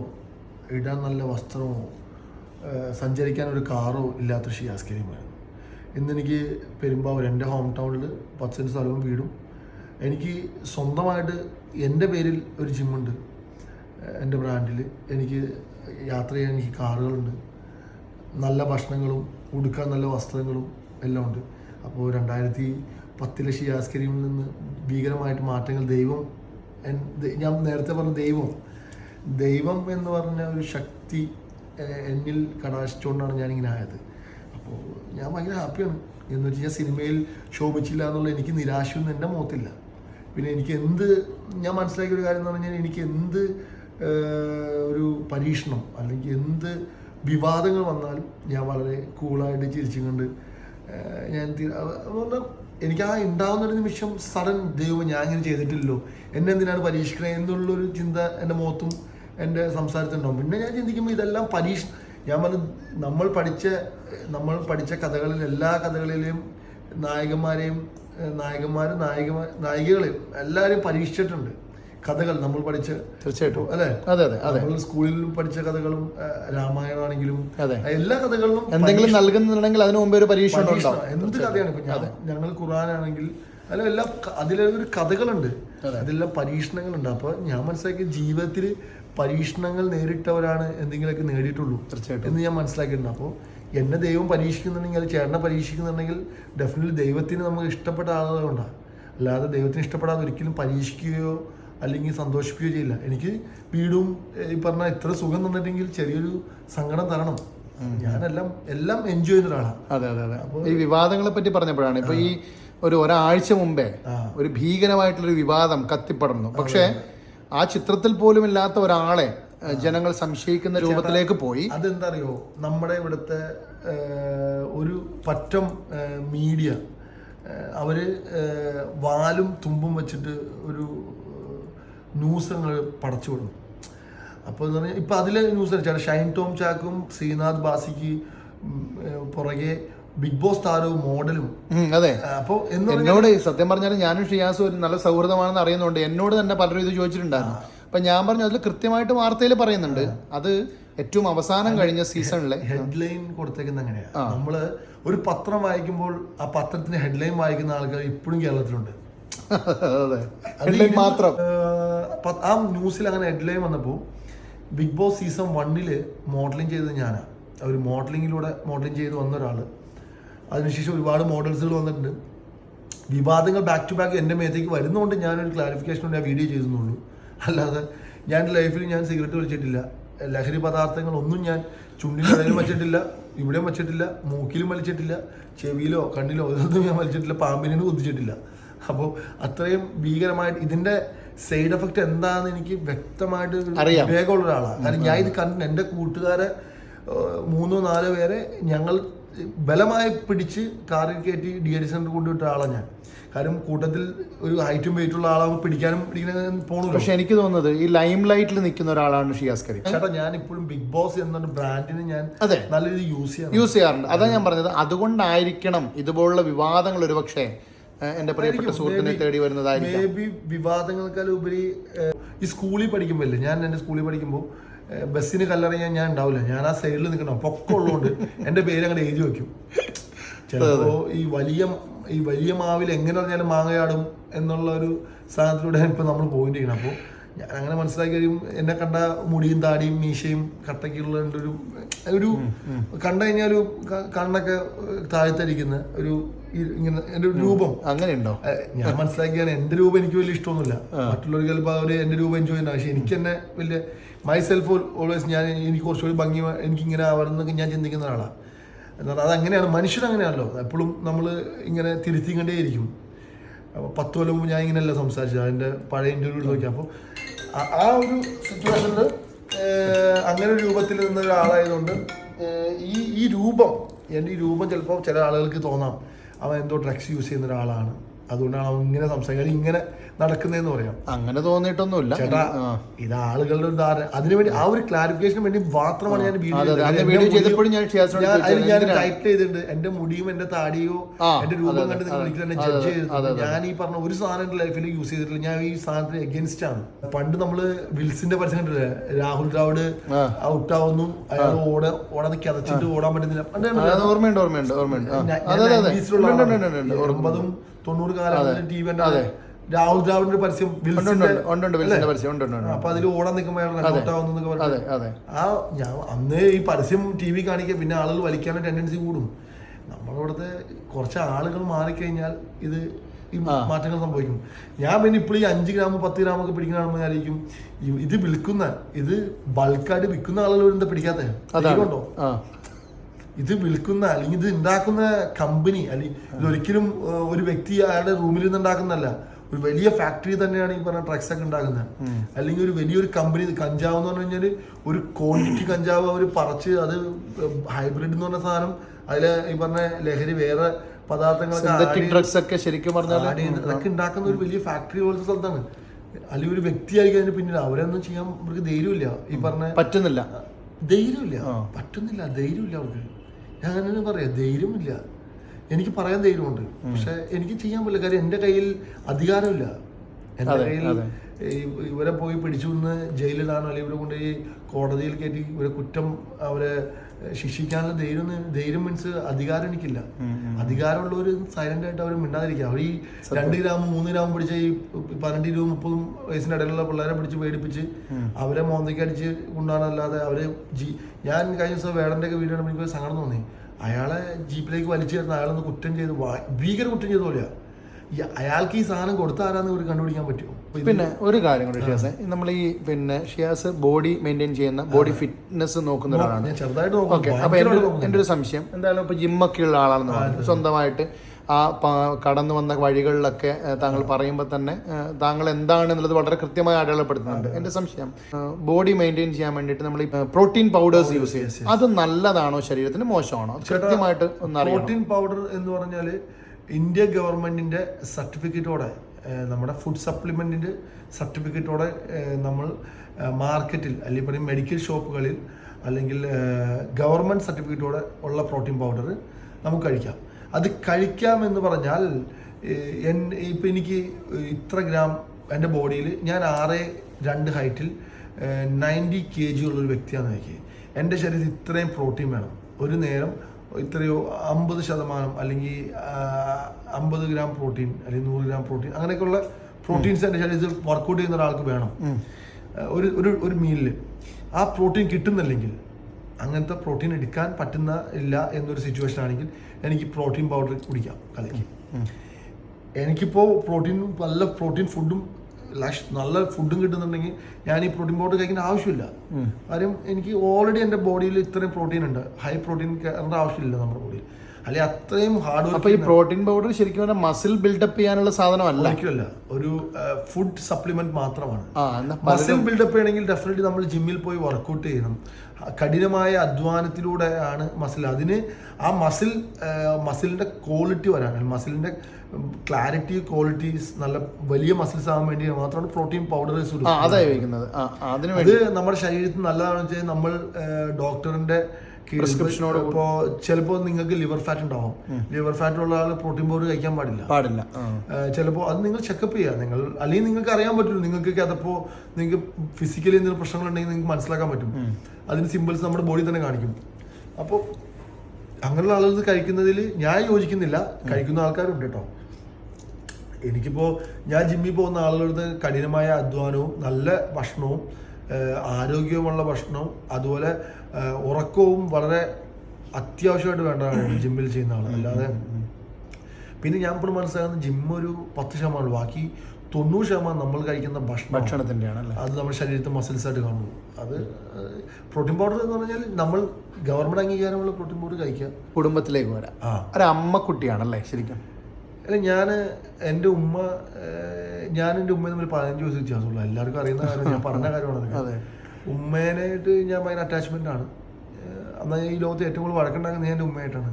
ഇടാൻ നല്ല വസ്ത്രമോ സഞ്ചരിക്കാൻ ഒരു കാറോ ഇല്ലാത്ത ഷിയാസ് കരീമായിരുന്നു ഇന്ന് എനിക്ക് പെരുമ്പാവൂർ എന്റെ ഹോം ടൗണിൽ പത്ത് സെന്റ് സ്ഥലവും വീടും. എനിക്ക് സ്വന്തമായിട്ട് എന്റെ പേരിൽ ഒരു ജിമ്മുണ്ട് എന്റെ ബ്രാൻഡിൽ എനിക്ക് യാത്ര ചെയ്യാൻ എനിക്ക് കാറുകളുണ്ട്. നല്ല ഭക്ഷണങ്ങളും ഉടുക്കാൻ നല്ല വസ്ത്രങ്ങളും എല്ലാം ഉണ്ട്. അപ്പോൾ രണ്ടായിരത്തി പത്തിലെ ഷിയാസ് കരീമിൽ നിന്ന് ഭീകരമായിട്ട് മാറ്റങ്ങൾ ദൈവം ഞാൻ നേരത്തെ പറഞ്ഞ ദൈവം. ദൈവം എന്ന് പറഞ്ഞ ഒരു ശക്തി എന്നിൽ കടാശിച്ചുകൊണ്ടാണ് ഞാനിങ്ങനെ ആയത്. അപ്പോൾ ഞാൻ ഭയങ്കര ഹാപ്പിയാണ്. എന്ന് വെച്ച് കഴിഞ്ഞാൽ സിനിമയിൽ ശോഭിച്ചില്ല എന്നുള്ള എനിക്ക് നിരാശയൊന്നും എന്റെ മുഖത്തില്ല. പിന്നെ എനിക്ക് എന്ത് ഞാൻ മനസ്സിലാക്കിയ ഒരു കാര്യം എന്ന് പറഞ്ഞാൽ എനിക്ക് എന്ത് ഒരു പരീക്ഷണം അല്ലെങ്കിൽ എന്ത് വിവാദങ്ങൾ വന്നാലും ഞാൻ വളരെ കൂളായിട്ട് ചിരിച്ചും കൊണ്ട് ഞാൻ പറഞ്ഞാൽ എനിക്ക് ആ ഉണ്ടാവുന്ന ഒരു നിമിഷം സഡൻ ദൈവം ഞാൻ ഇങ്ങനെ ചെയ്തിട്ടില്ലല്ലോ. എന്നെ എന്തിനാണ് പരീക്ഷിക്കണേ എന്നുള്ളൊരു ചിന്ത എന്റെ മുഖത്തും എന്റെ സംസാരത്തിനുണ്ടാവും പിന്നെ ഞാൻ ചിന്തിക്കുമ്പോൾ ഇതെല്ലാം പരീക്ഷ ഞാൻ പറഞ്ഞു നമ്മൾ പഠിച്ച നമ്മൾ പഠിച്ച കഥകളിൽ എല്ലാ കഥകളിലെയും നായകന്മാരെയും നായകന്മാരും നായികമാർ നായികകളെയും എല്ലാവരെയും പരീക്ഷിച്ചിട്ടുണ്ട്. കഥകൾ നമ്മൾ പഠിച്ച തീർച്ചയായിട്ടും. അല്ലെ? അതെ അതെ അതെ. നമ്മൾ സ്കൂളിൽ പഠിച്ച കഥകളും രാമായണമാണെങ്കിലും അതെ. എല്ലാ കഥകളിലും എന്തെങ്കിലും നൽകുന്നുണ്ടെങ്കിൽ അതിനു മുമ്പേ ഒരു പരീക്ഷ. എന്ത് കഥയാണ് ഇപ്പൊ ഞാൻ ഞങ്ങൾ ഖുറാനാണെങ്കിൽ അല്ല എല്ലാം അതിലൊരു കഥകളുണ്ട്. അതിലെല്ലാം പരീക്ഷണങ്ങളുണ്ട്. അപ്പൊ ഞാൻ മനസ്സിലാക്കി ജീവിതത്തിൽ പരീക്ഷണങ്ങൾ നേരിട്ടവരാണ് എന്തെങ്കിലുമൊക്കെ നേടിയിട്ടുള്ളൂ തീർച്ചയായിട്ടും. എന്ന് ഞാൻ മനസ്സിലാക്കിയിട്ടുണ്ട്. അപ്പോൾ എന്നെ ദൈവം പരീക്ഷിക്കുന്നുണ്ടെങ്കിൽ അത് ചേട്ടനെ പരീക്ഷിക്കുന്നുണ്ടെങ്കിൽ ഡെഫിനറ്റ്ലി ദൈവത്തിന് നമുക്ക് ഇഷ്ടപ്പെട്ട കൊണ്ടാണ് അല്ലാതെ ദൈവത്തിന് ഇഷ്ടപ്പെടാതെ ഒരിക്കലും പരീക്ഷിക്കുകയോ അല്ലെങ്കിൽ സന്തോഷിപ്പിക്കുകയോ ചെയ്യില്ല. എനിക്ക് വീടും ഈ പറഞ്ഞ ഇത്ര സുഖം തന്നിട്ടെങ്കിൽ ചെറിയൊരു സങ്കടം തരണം. ഞാനെല്ലാം എല്ലാം എൻജോയ് ചെയ്യുന്ന ഒരാളാണ് അതെ അതെ അതെ. ഈ വിവാദങ്ങളെ പറ്റി പറഞ്ഞപ്പോഴാണ് ഇപ്പൊ ഈ ഒരു ഒരാഴ്ച മുമ്പേ. ഒരു ഭീകരമായിട്ടുള്ളൊരു വിവാദം കത്തിപ്പടർന്നു. പക്ഷേ ആ ചിത്രത്തിൽ പോലും ഇല്ലാത്ത ഒരാളെ ജനങ്ങൾ സംശയിക്കുന്ന രൂപത്തിലേക്ക് പോയി. അതെന്താ അറിയോ നമ്മുടെ ഇവിടുത്തെ ഒരു പറ്റം മീഡിയ അവർ വാലും തുമ്പും വെച്ചിട്ട് ഒരു ന്യൂസ് ഞങ്ങൾ പടച്ചു വിടുന്നു അപ്പോൾ എന്ന് പറഞ്ഞാൽ ഇപ്പം അതിലെ ന്യൂസ് അടിച്ചാൽ ഷൈൻ ടോം ചാക്കും ശ്രീനാഥ് ബാസിക്ക് പുറകെ ബിഗ് ബോസ് താരവും മോഡലും. അതെ. അപ്പോൾ എന്നോട് സത്യം പറഞ്ഞാൽ ഞാനും ഷിയാസും ഒരു നല്ല സൗഹൃദമാണെന്ന് അറിയുന്നുണ്ട് എന്നോട് തന്നെ പലരും ഇത് ചോദിച്ചിട്ടുണ്ടായിരുന്നു. അപ്പൊ ഞാൻ പറഞ്ഞു അതിൽ കൃത്യമായിട്ട് വാർത്തയിൽ പറയുന്നുണ്ട്. അത് ഏറ്റവും അവസാനം കഴിഞ്ഞ സീസണിലെ. ഹെഡ്ലൈൻ കൊടുത്തേക്കുന്ന അങ്ങനെയാ. നമ്മൾ ഒരു പത്രം വായിക്കുമ്പോൾ ആ പത്രത്തിന്റെ ഹെഡ്ലൈൻ വായിക്കുന്ന ആൾക്കാർ ഇപ്പോഴും കേരളത്തിലുണ്ട്. അതെ. മാത്രം. ആ ന്യൂസിൽ അങ്ങനെ ഹെഡ്ലൈൻ വന്നപ്പോൾ ബിഗ് ബോസ് സീസൺ വണ്ണിൽ മോഡലിംഗ് ചെയ്തത് ഞാനാണ് ഒരു മോഡലിങ്ങിലൂടെ മോഡലിംഗ് ചെയ്ത് വന്ന ഒരാൾ അതിനുശേഷം ഒരുപാട് മോഡൽസുകൾ വന്നിട്ടുണ്ട്. വിവാദങ്ങൾ ബാക്ക് ടു ബാക്ക് എന്റെ മേത്തേക്ക് വരുന്നതുകൊണ്ട് ഞാനൊരു ക്ലാരിഫിക്കേഷൻ കൊണ്ട് ആ വീഡിയോ ചെയ്തെന്നുള്ളൂ. അല്ലാതെ ഞാൻ ലൈഫിൽ ഞാൻ സിഗരറ്റ് വലിച്ചിട്ടില്ല. ലഹരി പദാർത്ഥങ്ങൾ ഒന്നും ഞാൻ ചുണ്ടിലും വച്ചിട്ടില്ല ഇവിടെയും വച്ചിട്ടില്ല മൂക്കിലും വലിച്ചിട്ടില്ല ചെവിയിലോ കണ്ണിലോ ഒന്നും ഞാൻ വലിച്ചിട്ടില്ല പാമ്പിനും കുതിച്ചിട്ടില്ല അപ്പോൾ അത്രയും ഭീകരമായിട്ട് ഇതിന്റെ സൈഡ് എഫക്റ്റ് എന്താണെന്ന് എനിക്ക് വ്യക്തമായിട്ട്. വിവേകമുള്ള ഒരാളാണ് കാരണം ഞാൻ ഇത് കണ്ടിട്ട് എന്റെ കൂട്ടുകാരെ മൂന്നോ നാലോ പേരെ ഞങ്ങൾ ബലമായി പിടിച്ച് കാറിൽ കയറ്റി ഡി എഡി സെന്റർ കൊണ്ടുവിട്ട ആളാണ് ഞാൻ. കാര്യം കൂട്ടത്തിൽ ഒരു ഹൈറ്റും വെയിറ്റുള്ള ആളാകുമ്പോൾ പിടിക്കാനും പിടിക്കാനും പോകണല്ലോ പക്ഷെ എനിക്ക് തോന്നുന്നത് ഈ ലൈം ലൈറ്റിൽ നിൽക്കുന്ന ഒരാളാണ് ഷിയാസ് കരീം ചേട്ടാ ഞാൻ ഇപ്പോഴും ബിഗ് ബോസ് എന്ന ബ്രാൻഡിന് ഞാൻ അതെ. നല്ല രീതിയിൽ യൂസ് ചെയ്യാറുണ്ട്. യൂസ് ചെയ്യാറുണ്ട്. അതാ ഞാൻ പറഞ്ഞത്. അതുകൊണ്ടായിരിക്കണം ഇതുപോലുള്ള വിവാദങ്ങൾ ഒരുപക്ഷെ എന്റെ പ്രിയപ്പെട്ട സുഹൃത്തിനെ തേടി വരുന്നതായിരിക്കാം. മേ ബി വിവാദങ്ങൾക്കാൾ ഉപരി ഈ സ്കൂളിൽ പഠിക്കുമ്പോഴല്ലേ ഞാൻ എന്റെ സ്കൂളിൽ പഠിക്കുമ്പോൾ ബസ്സിന് കല്ലറിയാൻ ഞാൻ ഉണ്ടാവില്ല. ഞാൻ ആ സൈഡിൽ നിൽക്കണം. പൊക്കം ഉള്ളതുകൊണ്ട് എന്റെ പേര് അങ്ങനെ എഴുതി വെക്കും. ചിലപ്പോ ഈ വലിയ ഈ വലിയ മാവിൽ എങ്ങനെ പറഞ്ഞാലും മാങ്ങയാടും എന്നുള്ള ഒരു സാധനത്തിലൂടെ ഇപ്പൊ നമ്മൾ പോയിന്റ് പോയിട്ടിരിക്കണം അപ്പോൾ ഞാൻ അങ്ങനെ മനസ്സിലാക്കി കഴിയും എന്നെ കണ്ട മുടിയും താടിയും മീശയും കട്ടയ്ക്കുള്ള ഒരു ഒരു കണ്ടു കഴിഞ്ഞാൽ ഒരു കണ്ണൊക്കെ താഴ്ത്തരിക്കുന്ന ഒരു ഇങ്ങനെ എന്റെ ഒരു രൂപം. അങ്ങനെയുണ്ടോ? ഞാൻ മനസ്സിലാക്കിയാണ് എന്റെ രൂപം എനിക്ക് വലിയ ഇഷ്ടമൊന്നുമില്ല. മറ്റുള്ളവർ ചിലപ്പോൾ അവർ എന്റെ രൂപം എൻജോയ് ചെയ്യുന്ന പക്ഷേ എനിക്ക് തന്നെ വലിയ മൈ സെൽഫ് ഓൾവേസ് ഞാൻ എനിക്ക് കുറച്ചുകൂടി ഭംഗി എനിക്കിങ്ങനെ എനിക്ക് ഇങ്ങനെ ആവണമെന്നൊക്കെ ഞാൻ ചിന്തിക്കുന്ന ഒരാളാണ് എന്നാൽ അത് അങ്ങനെയാണ് മനുഷ്യൻ അങ്ങനെയാണല്ലോ. എപ്പോഴും നമ്മൾ ഇങ്ങനെ തിരുത്തിക്കൊണ്ടേയിരിക്കും. അപ്പോൾ പത്ത് കൊല്ലം മുമ്പ് ഞാൻ ഇങ്ങനെയല്ല സംസാരിച്ചത്. അതിന്റെ പഴയ ഇന്റർവ്യൂ നോക്കിയാൽ അപ്പോൾ ആ- ഒരു സിറ്റുവേഷനിൽ അങ്ങനെ രൂപത്തിൽ നിന്ന ഒരാളായതുകൊണ്ട് ഈ ഈ രൂപം എന്റെ ഈ രൂപം ചിലപ്പോൾ ചില ആളുകൾക്ക് തോന്നാം. അവൻ എന്തോ ഡ്രഗ്സ് യൂസ് ചെയ്യുന്ന ഒരാളാണ്. അതുകൊണ്ടാണ് അവൻ ഇങ്ങനെ സംസാരിക്കാൻ ഇങ്ങനെ നടക്കുന്നതെന്ന് പറയാം. അങ്ങനെ തോന്നിയിട്ടൊന്നുമില്ല. ചേട്ടാ ഇത് ആളുകളുടെ ഒരു ധാരണ. അതിനുവേണ്ടി ആ ഒരു ക്ലാരിഫിക്കേഷന് വേണ്ടി മാത്രമാണ് ഞാൻ വീഡിയോ ചെയ്തപ്പോഴും ഞാൻ ഞാൻ- എന്തിനാ? ചെയ്തിട്ടുണ്ട്. എന്റെ മുടിയും എന്റെ താടിയോ എന്റെ രൂപം കണ്ട് നിങ്ങൾ തന്നെ ജഡ്ജ് ചെയ്തിട്ടുണ്ട് ഞാൻ ഈ പറഞ്ഞ ഒരു സാധനം എന്റെ ലൈഫിൽ യൂസ് ചെയ്തിട്ടില്ല. ഞാൻ ഈ സാധനത്തിന് എഗൈൻസ്റ്റ് ആണ്. പണ്ട് നമ്മൾ വിൽസിന്റെ പരസ്യം കണ്ടില്ലേ രാഹുൽ ദ്രാവിഡ് ഔട്ട് ഔട്ടാവുന്നു അയാൾ ഓട ഓടാതെ കിതച്ചിട്ട് ഓടാൻ പറ്റുന്നില്ല. ഓർമ്മയുണ്ട് ഓർമ്മയുണ്ട് ഓർമ്മയുണ്ട്. ആ. ഞാൻ- അതെ. ഞാൻ അതെ. അതെ 90s ലുള്ള ഉണ്ട്, ഉണ്ട്, ആളാണ്. ഉണ്ട്, ഉണ്ട്, ഈ ഓർമ്മ എൺപതും തൊണ്ണൂറ് കാലം ടി വി രാഹുൽ ദ്രാവിഡിന്റെ പരസ്യം. അപ്പൊ അതിൽ ഓടാൻ നിൽക്കുമ്പോൾ ആ ഞാൻ അന്ന് ഈ പരസ്യം ടി വി കാണിക്കുക പിന്നെ ആളുകൾ വലിക്കാനുള്ള ടെൻഡൻസി കൂടും. നമ്മളിവിടുത്തെ കുറച്ച് ആളുകൾ മാറിക്കഴിഞ്ഞാൽ ഇത് ഈ മാറ്റങ്ങൾ സംഭവിക്കും. ഞാൻ പിന്നെ ഇപ്പോൾ ഈ അഞ്ച് ഗ്രാം പത്ത് ഗ്രാം ഒക്കെ പിടിക്കുന്ന കാണുമ്പോൾ ആയിരിക്കും ഇത് വിൽക്കുന്ന ഇത് ബൾക്കായിട്ട് വിൽക്കുന്ന ആളുകൾ എന്താ പിടിക്കാത്ത? അതാണ്. ആ. ഇത് വിൽക്കുന്ന അല്ലെങ്കിൽ ഇത് ഉണ്ടാക്കുന്ന കമ്പനി അല്ലെങ്കിൽ ഇതൊരിക്കലും ഒരു വ്യക്തി അയാളുടെ റൂമിൽ നിന്ന് ഉണ്ടാക്കുന്നതല്ല. ഒരു വലിയ ഫാക്ടറി തന്നെയാണ് ഈ പറഞ്ഞ ഡ്രഗ്സ് ഒക്കെ ഉണ്ടാക്കുന്നത്. അല്ലെങ്കിൽ ഒരു വലിയൊരു കമ്പനി കഞ്ചാവ് എന്ന് പറഞ്ഞു കഴിഞ്ഞാൽ ഒരു ക്വാണ്ടിറ്റി കഞ്ചാവ് അവർ പറിച്ച് അത് ഹൈബ്രിഡ് എന്ന് പറഞ്ഞ സാധനം അതിൽ ഈ പറഞ്ഞ ലഹരി വേറെ പദാർത്ഥങ്ങളൊക്കെ ശരിക്കും പറഞ്ഞാൽ അതൊക്കെ ഉണ്ടാക്കുന്ന ഒരു വലിയ ഫാക്ടറി പോലത്തെ സ്ഥലത്താണ്. അല്ലെങ്കിൽ ഒരു വ്യക്തി വ്യക്തിയായിരിക്കും അതിന് പിന്നിൽ. അവരൊന്നും ചെയ്യാൻ അവർക്ക് ധൈര്യമില്ല. ഈ പറഞ്ഞ പറ്റുന്നില്ല. ധൈര്യമില്ല. പറ്റുന്നില്ല. ധൈര്യമില്ല അവർക്ക്. ഞാൻ അങ്ങനെ പറയാം ധൈര്യമില്ല. എനിക്ക് പറയാൻ ധൈര്യമുണ്ട്. പക്ഷെ എനിക്ക് ചെയ്യാൻ പറ്റില്ല. കാര്യം എന്റെ കയ്യിൽ അധികാരമില്ല. എന്റെ കയ്യിൽ ഇവരെ പോയി പിടിച്ചു നിന്ന് ജയിലിലാണോ അല്ലെങ്കിൽ ഇവരെ കൊണ്ടുപോയി കോടതിയിൽ കയറ്റി ഇവരെ കുറ്റം അവരെ ശിക്ഷിക്കാനുള്ള ധൈര്യം ധൈര്യം മീൻസ് അധികാരം എനിക്കില്ല. അധികാരമുള്ളവർ സൈലന്റ് ആയിട്ട് അവർ മിണ്ടാതിരിക്കുക. അവർ ഈ രണ്ട് ഗ്രാം മൂന്ന് ഗ്രാം പിടിച്ച ഈ പതിനെട്ട് ഇരുപത് മുപ്പതും വയസ്സിന്റെ ഇടയിലുള്ള പിള്ളേരെ പിടിച്ച് പേടിപ്പിച്ച് അവരെ മോന്തയ്ക്ക് അടിച്ച് കൊണ്ടുപോകാനല്ലാതെ അവർ ജീ ഞാൻ കഴിഞ്ഞ ദിവസം വേടന്റെ ഒക്കെ വീഡിയോ എനിക്ക് സങ്കടം തോന്നി. അയാളെ ജീപ്പിലേക്ക് വലിച്ചു ചേർന്ന് അയാളൊന്ന് കുറ്റം ചെയ്ത് ഭീകര കുറ്റം ചെയ്ത പോലെയാ. അയാൾക്ക് ഈ സാധനം കൊടുത്താരാന്ന് ഇവർ കണ്ടുപിടിക്കാൻ പറ്റുമോ? പിന്നെ ഒരു കാര്യം കൂടി ഷിയാസ്. നമ്മൾ ഈ പിന്നെ ഷിയാസ് ബോഡി മെയിന്റെയിൻ ചെയ്യുന്ന ബോഡി ഫിറ്റ്നസ് നോക്കുന്ന ഒരാളാണ്. ഓക്കെ നോക്കും അപ്പൊ എന്റെ ഒരു- എന്റെ ഒരു സംശയം? എന്തായാലും ഇപ്പൊ ജിമ്മൊക്കെ ഉള്ള ആളാണെന്ന് പറഞ്ഞു. സ്വന്തമായിട്ട് ആ കടന്നു വന്ന വഴികളിലൊക്കെ താങ്കൾ പറയുമ്പോൾ തന്നെ താങ്കൾ എന്താണ് എന്നുള്ളത് വളരെ കൃത്യമായി അടയാളപ്പെടുത്തുന്നുണ്ട്. എന്റെ സംശയം ബോഡി മെയിന്റെയിൻ ചെയ്യാൻ വേണ്ടിയിട്ട് നമ്മൾ ഈ പ്രോട്ടീൻ പൗഡേഴ്സ് യൂസ് ചെയ്യും. അത് നല്ലതാണോ ശരീരത്തിന്? മോശമാണോ? കൃത്യമായിട്ട് ഒന്ന് പ്രോട്ടീൻ പൗഡർ എന്ന് പറഞ്ഞാൽ ഇന്ത്യ ഗവൺമെന്റിന്റെ സർട്ടിഫിക്കറ്റോടെ നമ്മുടെ ഫുഡ് സപ്ലിമെന്റിന്റെ സർട്ടിഫിക്കറ്റോടെ നമ്മൾ മാർക്കറ്റിൽ അല്ലെങ്കിൽ പറയും മെഡിക്കൽ ഷോപ്പുകളിൽ അല്ലെങ്കിൽ ഗവൺമെന്റ് സർട്ടിഫിക്കറ്റോടെ ഉള്ള പ്രോട്ടീൻ പൗഡർ നമുക്ക് കഴിക്കാം. അത് കഴിക്കാം എന്ന് പറഞ്ഞാൽ എൻ- ഇപ്പം എനിക്ക് ഇത്ര ഗ്രാം എന്റെ ബോഡിയിൽ ഞാൻ ആറ് രണ്ട് ഹൈറ്റിൽ നയന്റി കെ ജി ഉള്ളൊരു വ്യക്തിയാണെന്ന് വയ്ക്കുക എന്റെ ശരീരത്തിൽ ഇത്രയും പ്രോട്ടീൻ വേണം. ഒരു നേരം ഇത്രയോ അമ്പത് ശതമാനം അല്ലെങ്കിൽ അമ്പത് ഗ്രാം പ്രോട്ടീൻ അല്ലെങ്കിൽ നൂറ് ഗ്രാം പ്രോട്ടീൻ അങ്ങനെയൊക്കെയുള്ള പ്രോട്ടീൻസ് എന്റെ ശരീരത്തിൽ വർക്കൗട്ട് ചെയ്യുന്ന ഒരാൾക്ക് വേണം. ഒരു ഒരു ഒരു മീലിൽ ആ പ്രോട്ടീൻ കിട്ടുന്നില്ലെങ്കിൽ അങ്ങനത്തെ പ്രോട്ടീൻ എടുക്കാൻ പറ്റുന്ന ഇല്ല എന്നൊരു സിറ്റുവേഷൻ ആണെങ്കിൽ എനിക്ക് പ്രോട്ടീൻ പൗഡർ കുടിക്കാം കലക്കി എനിക്കിപ്പോൾ പ്രോട്ടീൻ നല്ല പ്രോട്ടീൻ ഫുഡും ലക്ഷ നല്ല ഫുഡും കിട്ടുന്നുണ്ടെങ്കിൽ ഞാൻ ഈ പ്രോട്ടീൻ പൗഡർ കഴിക്കേണ്ട ആവശ്യമില്ല. കാര്യം എനിക്ക് ഓൾറെഡി എന്റെ ബോഡിയിൽ ഇത്രയും പ്രോട്ടീൻ ഉണ്ട്. ഹൈ പ്രോട്ടീൻ കയറേണ്ട ആവശ്യമില്ല നമ്മുടെ ബോഡിയിൽ അല്ലെങ്കിൽ അത്രയും ഹാർഡ് വർക്ക് അപ്പൊ ഈ പ്രോട്ടീൻ പൗഡർ ശരിക്കും പറഞ്ഞാൽ മസിൽ ബിൽഡപ്പ് ചെയ്യാനുള്ള സാധനമല്ല. ഒരിക്കലല്ല ഒരു ഫുഡ് സപ്ലിമെന്റ് മാത്രമാണ്. ആ എന്നാ മസിൽ ബിൽഡപ്പ് ചെയ്യണമെങ്കിൽ ഡെഫിനറ്റ്ലി നമ്മൾ ജിമ്മിൽ പോയി വർക്കൗട്ട് ചെയ്യണം. കഠിനമായ അധ്വാനത്തിലൂടെയാണ് മസിൽ അതിന് ആ മസിൽ മസിലിന്റെ ക്വാളിറ്റി വരാൻ മസിലിന്റെ ക്ലാരിറ്റി ക്വാളിറ്റീസ് നല്ല വലിയ മസിൽസ് ആകാൻ വേണ്ടി മാത്രമാണ് പ്രോട്ടീൻ പൗഡർ അത് നമ്മുടെ ശരീരത്തിന് നല്ലതാണെന്ന് വെച്ചാൽ നമ്മൾ ഡോക്ടറിന്റെ Prescription-ഓട് ഇപ്പോൾ ചിലപ്പോൾ നിങ്ങൾക്ക് ലിവർ ഫാറ്റ് ഉണ്ടാവും. ലിവർ ഫാറ്റ് ഉള്ള ആൾ പ്രോട്ടീൻ പൗഡർ കഴിക്കാൻ പാടില്ല. പാടില്ല. ചിലപ്പോ ചിലപ്പോൾ അത് നിങ്ങൾ ചെക്കപ്പ് ചെയ്യുക നിങ്ങൾ അല്ലെങ്കിൽ നിങ്ങൾക്ക് അറിയാൻ പറ്റും നിങ്ങൾക്ക് അതപ്പോൾ നിങ്ങൾക്ക് ഫിസിക്കലി എന്തെങ്കിലും പ്രശ്നങ്ങൾ ഉണ്ടെങ്കിൽ നിങ്ങൾക്ക് മനസ്സിലാക്കാൻ പറ്റും. അതിന് സിമ്പിൾസ് നമ്മുടെ ബോഡി തന്നെ കാണിക്കും. അപ്പോൾ അങ്ങനെയുള്ള ആളുകൾ കഴിക്കുന്നതിൽ ഞാൻ യോജിക്കുന്നില്ല. കഴിക്കുന്ന ആൾക്കാരുണ്ട് കേട്ടോ. എനിക്കിപ്പോൾ ഞാൻ ജിമ്മിൽ പോകുന്ന ആളുകളുടെ കഠിനമായ അധ്വാനവും നല്ല ഭക്ഷണവും ആരോഗ്യമുള്ള ഭക്ഷണവും അതുപോലെ ഉറക്കവും വളരെ അത്യാവശ്യമായിട്ട് വേണ്ടതാണ് ജിമ്മിൽ ചെയ്യുന്ന ആൾ അല്ലാതെ പിന്നെ ഞാൻ ഇപ്പോൾ മനസ്സിലാകുന്ന ജിം ഒരു പത്ത് ശതമാനം ബാക്കി തൊണ്ണൂറ് ശതമാനം നമ്മൾ കഴിക്കുന്ന ഭക്ഷണം. ഭക്ഷണത്തിന്റെയാണ് അത് നമ്മുടെ ശരീരത്തിൽ മസിൽസ് ആയിട്ട് കാണുള്ളൂ. അത് പ്രോട്ടീൻ പൗഡർ എന്ന് പറഞ്ഞാൽ നമ്മൾ ഗവൺമെന്റ് അംഗീകാരമുള്ള പ്രോട്ടീൻ പൗഡർ കഴിക്കുക. കുടുംബത്തിലേക്ക് വരാം. അമ്മ കുട്ടിയാണല്ലേ ശരിക്കും? അല്ല ഞാൻ എന്റെ ഉമ്മ ഞാൻ എന്റെ ഉമ്മ തമ്മിൽ പതിനഞ്ച് ദിവസം വ്യത്യാസമുള്ളൂ. എല്ലാവർക്കും അറിയുന്ന കാര്യം ഞാൻ പറഞ്ഞ കാര്യമാണ് അതെ. ഉമ്മേനായിട്ട് ഞാൻ ഭയങ്കര അറ്റാച്ച്മെന്റ് ആണ്. എന്നാൽ ഈ ലോകത്ത് ഏറ്റവും കൂടുതൽ വഴക്കുണ്ടാക്കുന്നത് എന്റെ ഉമ്മയായിട്ടാണ്.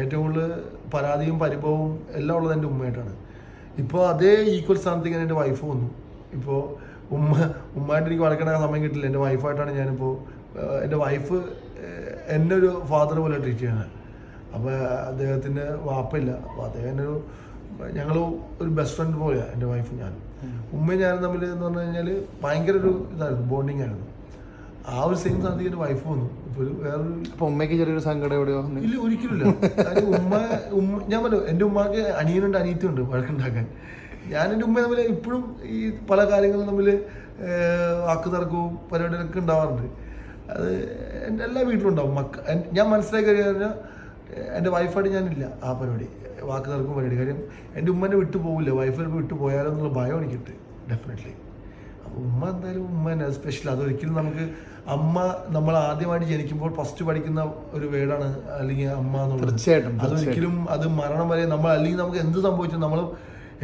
ഏറ്റവും കൂടുതൽ പരാതിയും പരിഭവവും എല്ലാം ഉള്ളത് എന്റെ ഉമ്മയായിട്ടാണ്. ഇപ്പോൾ അതേ ഈക്വൽ സ്ഥാനത്തേക്ക് എന്റെ വൈഫ് വന്നു. ഇപ്പോൾ ഉമ്മ ഉമ്മയായിട്ട് എനിക്ക് വഴക്കുണ്ടാക്കാൻ സമയം കിട്ടില്ല. എന്റെ വൈഫായിട്ടാണ് ഞാനിപ്പോൾ എന്റെ വൈഫ് എന്നെ ഒരു ഫാദർ പോലെ ട്രീറ്റ് ചെയ്യണം. അപ്പോൾ അദ്ദേഹത്തിന്റെ വാപ്പയില്ല. അപ്പോൾ അദ്ദേഹം ഒരു ഞങ്ങൾ ഒരു ബെസ്റ്റ് ഫ്രണ്ട് പോലെയാണ് എന്റെ വൈഫ് ഞാൻ ഉമ്മയും ഞാനും തമ്മിൽ എന്ന് പറഞ്ഞു കഴിഞ്ഞാൽ ഭയങ്കര ഒരു ഇതായിരുന്നു ബോണ്ടിങ് ആയിരുന്നു. ആ ഒരു സെയിം സാധനത്തിൽ എന്റെ വൈഫ് വന്നു. ഇപ്പൊ ഒരു വേറൊരു അപ്പൊ ഉമ്മയ്ക്ക് ചെറിയൊരു സങ്കടം എവിടെയോ ഇല്ല ഒരിക്കലും ഉമ്മ ഉമ്മ ഞാൻ പറഞ്ഞു എന്റെ ഉമ്മക്ക് അനിയനുണ്ട് അനിയത്തിയുണ്ട് വഴക്കുണ്ടാക്കാൻ. ഞാൻ എന്റെ ഉമ്മ തമ്മിൽ ഇപ്പോഴും ഈ പല കാര്യങ്ങളും തമ്മിൽ വാക്ക് തർക്കവും പരിപാടികളൊക്കെ ഉണ്ടാവാറുണ്ട്. അത് എന്റെ എല്ലാ വീട്ടിലും ഉണ്ടാവും. മക്ക ഞാൻ മനസ്സിലാക്കി കഴിഞ്ഞാൽ എന്റെ വൈഫായിട്ട് ഞാനില്ല ആ പരിപാടി. വാക്ക് തർക്കവും പരിപാടി. കാര്യം എന്റെ ഉമ്മനെ വിട്ടു പോകില്ല വൈഫ് ചിലപ്പോൾ വിട്ടു പോയാലോ എന്നുള്ള ഭയം എനിക്കിട്ട് ഡെഫിനറ്റ്ലി ഉമ്മ എന്തായാലും ഉമ്മ തന്നെ. സ്പെഷ്യൽ അതൊരിക്കലും നമുക്ക് അമ്മ നമ്മൾ ആദ്യമായിട്ട് ജനിക്കുമ്പോൾ ഫസ്റ്റ് പഠിക്കുന്ന ഒരു വേർഡാണ് അല്ലെങ്കിൽ അമ്മ എന്നുള്ളത്. തീർച്ചയായിട്ടും, അതൊരിക്കലും അത് മരണം വരെ നമ്മൾ അല്ലെങ്കിൽ നമുക്ക് എന്ത് സംഭവിച്ചു നമ്മൾ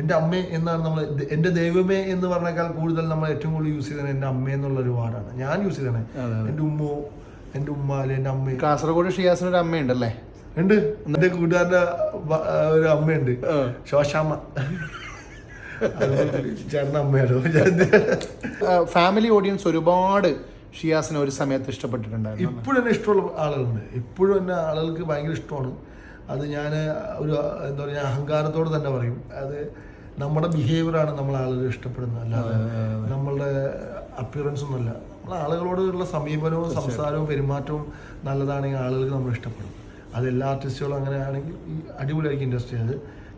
എന്റെ അമ്മ എന്നാണ് നമ്മൾ എന്റെ ദൈവമേ എന്ന് പറഞ്ഞേക്കാൾ കൂടുതൽ നമ്മൾ ഏറ്റവും കൂടുതൽ യൂസ് ചെയ്തത് എന്റെ അമ്മ എന്നുള്ള ഒരു വാർഡാണ്. ഞാൻ യൂസ് ചെയ്തത് എന്റെ ഉമ്മോ എന്റെ ഉമ്മ അല്ലെ എന്റെ അമ്മ. കാസർഗോഡ് ഷിയാസിന് ഒരു അമ്മയുണ്ടല്ലേ? ഉണ്ട്. എന്റെ കൂട്ടുകാരന്റെ ഒരു അമ്മയുണ്ട്. ശോശാമ്മ. അമ്മയാണോ? ഫാമിലി ഓഡിയൻസ് ഒരുപാട് ഷിയാസിനെ ഒരു സമയത്ത് ഇഷ്ടപ്പെട്ടിട്ടുണ്ടായിരുന്നു. ഇപ്പോഴും എന്നെ ഇഷ്ടമുള്ള ആളുകളുണ്ട്. ഇപ്പോഴും എന്നെ ആളുകൾക്ക് ഭയങ്കര ഇഷ്ടമാണ്. അത് ഞാൻ ഒരു എന്താ പറയുക അഹങ്കാരത്തോട് തന്നെ പറയും. അത് നമ്മുടെ ബിഹേവിയറാണ് നമ്മൾ ആളുകൾ ഇഷ്ടപ്പെടുന്നത്. അല്ലാതെ നമ്മളുടെ അപ്പിയറൻസ് ഒന്നുമല്ല. നമ്മൾ ആളുകളോടുള്ള സമീപനവും സംസാരവും പെരുമാറ്റവും നല്ലതാണെങ്കിൽ ആളുകൾക്ക് നമ്മൾ ഇഷ്ടപ്പെടും. അത് എല്ലാ ആർട്ടിസ്റ്റുകളും അങ്ങനെ ആണെങ്കിൽ ഈ അടിപൊളിയായിരിക്കും ഇൻഡസ്ട്രി അത്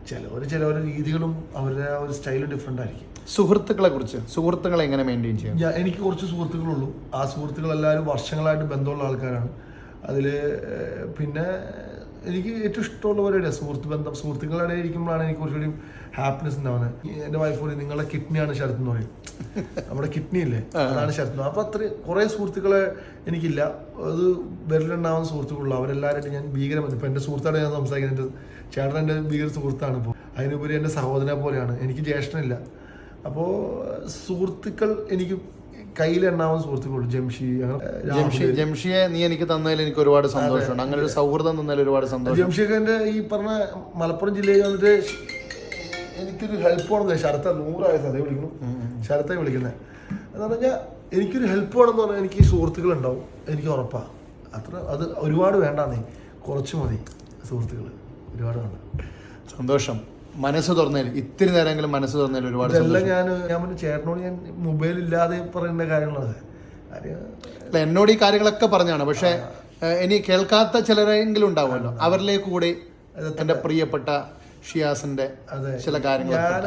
ചിലവർ ചിലവരുടെ രീതികളും അവരുടെ ഒരു സ്റ്റൈലും ഡിഫറെന്റ് ആയിരിക്കും. സുഹൃത്തുക്കളെ കുറിച്ച് സുഹൃത്തുക്കളെ എങ്ങനെ മെയിന്റെയിൻ ചെയ്യും? ഞാൻ എനിക്ക് കുറച്ച് സുഹൃത്തുക്കളുള്ളൂ. ആ സുഹൃത്തുക്കളെല്ലാവരും വർഷങ്ങളായിട്ട് ബന്ധമുള്ള ആൾക്കാരാണ്. അതിൽ പിന്നെ എനിക്ക് ഏറ്റവും ഇഷ്ടമുള്ളവരുടെ സുഹൃത്ത് ബന്ധം. സുഹൃത്തുക്കളുടെ ഇരിക്കുമ്പോഴാണ് എനിക്ക് കുറച്ചുകൂടി ഹാപ്പിനെസ് ഉണ്ടാവുന്നത്. എന്റെ എന്റെ വൈഫ് പറയും നിങ്ങളുടെ കിഡ്നിയാണ് ശരത്ത് എന്ന് പറയും. നമ്മുടെ കിഡ്നി ഇല്ലേ? അതാണ് ശരത്ത് അപ്പോൾ അത്ര കുറേ സുഹൃത്തുക്കളെ എനിക്കില്ല. അത് വിരലുണ്ടാവുന്ന സുഹൃത്തുക്കളുള്ളൂ. അവരെല്ലാവരായിട്ട് ഞാൻ ഭീകരം ഇപ്പം എന്റെ സുഹൃത്താണ് ഞാൻ സംസാരിക്കുന്നത്. ചേട്ടൻ എന്റെ ഭീകര സുഹൃത്താണ് ഇപ്പോൾ അതിനുപരി എന്റെ സഹോദരനെ പോലെയാണ്. എനിക്ക് ജ്യേഷ്ഠനില്ല. അപ്പോൾ സുഹൃത്തുക്കൾ എനിക്ക് കയ്യിൽ എണ്ണാവുന്ന സുഹൃത്തുക്കളു ജംഷി ജംഷി ജംഷിയെ നീ എനിക്ക് തന്നതിൽ എനിക്ക് ഒരുപാട് സന്തോഷമുണ്ട്. അങ്ങനെ ഒരു സൗഹൃദം തന്നതിൽ ഒരുപാട് സന്തോഷം. ജംഷിയൊക്കെ എന്റെ ഈ പറഞ്ഞ മലപ്പുറം ജില്ലയിൽ വന്നിട്ട് എനിക്കൊരു ഹെൽപ്പ് വേണമെന്ന് ശരത്ത നൂറായ അതേ വിളിക്കുന്നു. ശരത്തെ വിളിക്കുന്നത് എന്ന് പറഞ്ഞാൽ എനിക്കൊരു ഹെൽപ്പ് വേണമെന്ന് പറഞ്ഞാൽ എനിക്ക് സുഹൃത്തുക്കൾ ഉണ്ടാവും എനിക്ക് ഉറപ്പാണ് അത്ര അത് ഒരുപാട് വേണ്ടാന്നേ. കുറച്ച് മതി സുഹൃത്തുക്കൾ ഒരുപാട് വേണ്ട സന്തോഷം. മനസ്സ് തുറന്നതിൽ ഇത്തിരി നേരമെങ്കിലും മനസ്സ് തുറന്നതിൽ ഒരുപാട് ഇതെല്ലാം ഞാൻ ഞാൻ പറഞ്ഞ ചേട്ടനോട് ഞാൻ മൊബൈൽ ഇല്ലാതെ പറയുന്ന കാര്യങ്ങളത് കാര്യം അല്ല, എന്നോട് ഈ കാര്യങ്ങളൊക്കെ പറഞ്ഞാണ്. പക്ഷെ ഇനി കേൾക്കാത്ത ചിലരെങ്കിലും ഉണ്ടാവുമല്ലോ. അവരിലേക്ക് കൂടി എന്റെ പ്രിയപ്പെട്ട ഷിയാസിന്റെ ചില കാര്യങ്ങൾ ഞാൻ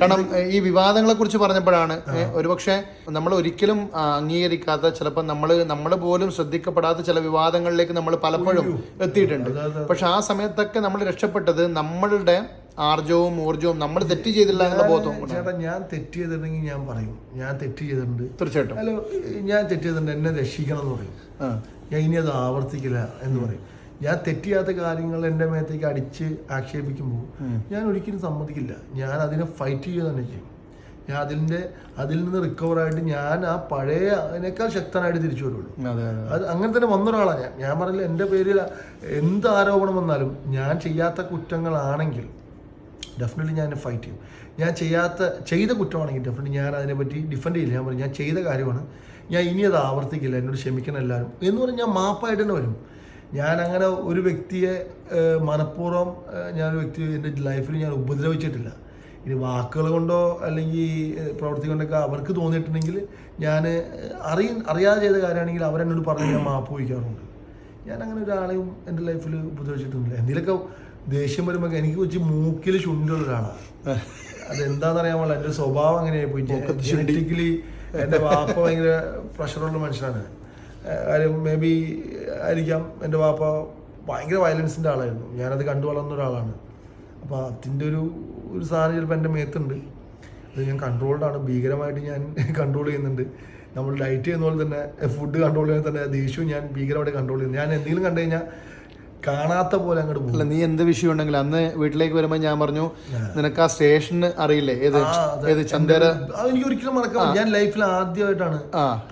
കാരണം ഈ വിവാദങ്ങളെ കുറിച്ച് പറഞ്ഞപ്പോഴാണ് ഒരുപക്ഷെ നമ്മൾ ഒരിക്കലും അംഗീകരിക്കാത്ത ചിലപ്പോൾ നമ്മൾ നമ്മൾ പോലും ശ്രദ്ധിക്കപ്പെടാത്ത ചില വിവാദങ്ങളിലേക്ക് നമ്മൾ പലപ്പോഴും എത്തിയിട്ടുണ്ട്. പക്ഷെ ആ സമയത്തൊക്കെ നമ്മൾ രക്ഷപ്പെട്ടത് നമ്മളുടെ ആർജവും ഊർജവും നമ്മൾ തെറ്റ് ചെയ്തില്ല എന്നുള്ള ബോധവും ചേട്ടാ ഞാൻ തെറ്റ് ചെയ്തിട്ടുണ്ടെങ്കിൽ ഞാൻ പറയും. ഞാൻ തെറ്റ് ചെയ്തിട്ടുണ്ട്. തീർച്ചയായിട്ടും. ഹലോ ഞാൻ തെറ്റ് ചെയ്തിട്ടുണ്ട് എന്നെ രക്ഷിക്കണം എന്ന് പറയും. ഞാൻ ഇനി അത് ആവർത്തിക്കില്ല എന്ന് പറയും. ഞാൻ തെറ്റിയാത്ത കാര്യങ്ങൾ എന്റെ മേത്തേക്ക് അടിച്ച് ആക്ഷേപിക്കുമ്പോൾ ഞാൻ ഒരിക്കലും സമ്മതിക്കില്ല. ഞാൻ അതിനെ ഫൈറ്റ് ചെയ്യുക തന്നെ ചെയ്യും. ഞാൻ അതിന്റെ അതിൽ നിന്ന് റിക്കവർ ആയിട്ട് ഞാൻ ആ പഴയ അതിനേക്കാൾ ശക്തനായിട്ട് തിരിച്ചു വരുള്ളൂ. അതെ അങ്ങനെ തന്നെ വന്ന ഒരാളാണ് ഞാൻ. ഞാൻ പറഞ്ഞില്ല എന്റെ പേരിൽ എന്ത് ആരോപണം വന്നാലും ഞാൻ ചെയ്യാത്ത കുറ്റങ്ങളാണെങ്കിൽ ഡെഫിനറ്റ്ലി ഞാൻ ഫൈറ്റ് ചെയ്യും. ഞാൻ ചെയ്യാത്ത ചെയ്ത കുറ്റമാണെങ്കിൽ ഡെഫിനറ്റ്ലി ഞാൻ അതിനെപ്പറ്റി ഡിഫെൻഡ് ചെയ്യില്ല. ഞാൻ പറയും ഞാൻ ചെയ്ത കാര്യമാണ്. ഞാൻ ഇനി അത് ആവർത്തിക്കില്ല. എന്നോട് ക്ഷമിക്കണം എല്ലാവരും. എന്ന് പറഞ്ഞാൽ ഞാൻ മാപ്പായിട്ട് തന്നെ വരും. ഞാൻ അങ്ങനെ ഒരു വ്യക്തിയെ മനഃപൂർവം ഞാനൊരു ഞാൻ ഒരു വ്യക്തി എന്റെ ലൈഫിൽ ഞാൻ ഉപദ്രവിച്ചിട്ടില്ല. ഇനി വാക്കുകൾ കൊണ്ടോ അല്ലെങ്കിൽ പ്രവർത്തി പ്രവൃത്തി കൊണ്ടൊക്കെ അവർക്ക് തോന്നിയിട്ടുണ്ടെങ്കിൽ ഞാൻ അറിയ അറിയാതെ ചെയ്ത കാര്യമാണെങ്കിൽ അവരെന്നോട് പറഞ്ഞ് ഞാൻ മാപ്പ് ചോദിക്കാറുണ്ട് ഞാൻ അങ്ങനെ ഒരാളെയും എന്റെ ലൈഫിൽ ഉപദ്രവിച്ചിട്ടൊന്നുമില്ല. എന്തെങ്കിലുമൊക്കെ ദേഷ്യം വരുമ്പോൾ എനിക്ക് വെച്ച് മൂക്കിൽ ചുണ്ടുള്ള ഒരാളാണ്. അതെന്താണെന്ന് അറിയാൻ പാടില്ല എന്റെ സ്വഭാവം അങ്ങനെയായി പോയി ജനറ്റിക്കലി എന്റെ വാപ്പ ഭയങ്കര പ്രഷറുള്ള മനുഷ്യനാണ്. കാര്യം മേ ബി ആയിരിക്കാം. എന്റെ വാപ്പ ഭയങ്കര വയലൻസിന്റെ ആളായിരുന്നു. ഞാനത് കണ്ടു വളർന്ന ഒരാളാണ്. അപ്പോൾ അതിന്റെ ഒരു ഒരു സാധനം ചിലപ്പോൾ എന്റെ മേത്തുണ്ട്. അത് ഞാൻ കൺട്രോൾഡാണ് ഭീകരമായിട്ട് ഞാൻ കൺട്രോൾ ചെയ്യുന്നുണ്ട്. നമ്മൾ ഡയറ്റ് ചെയ്യുന്ന പോലെ തന്നെ ഫുഡ് കൺട്രോൾ ചെയ്യുന്ന തന്നെ ദേഷ്യവും ഞാൻ ഭീകരമായിട്ട് കൺട്രോൾ ചെയ്യുന്നു. ഞാൻ എന്തെങ്കിലും കണ്ടു കഴിഞ്ഞാൽ കാണാത്ത പോലെ അങ്ങോട്ട് പോകും. അല്ല നീ എന്ത് വിഷയം ഉണ്ടെങ്കിൽ അന്ന് വീട്ടിലേക്ക് വരുമ്പോൾ ഞാൻ പറഞ്ഞു നിനക്ക് ആ സ്റ്റേഷന് അറിയില്ലേ? ഏത് ഏത് ചന്ദര എനിക്ക് ഒരിക്കലും മറക്കാം ഞാൻ ലൈഫിൽ ആദ്യമായിട്ടാണ്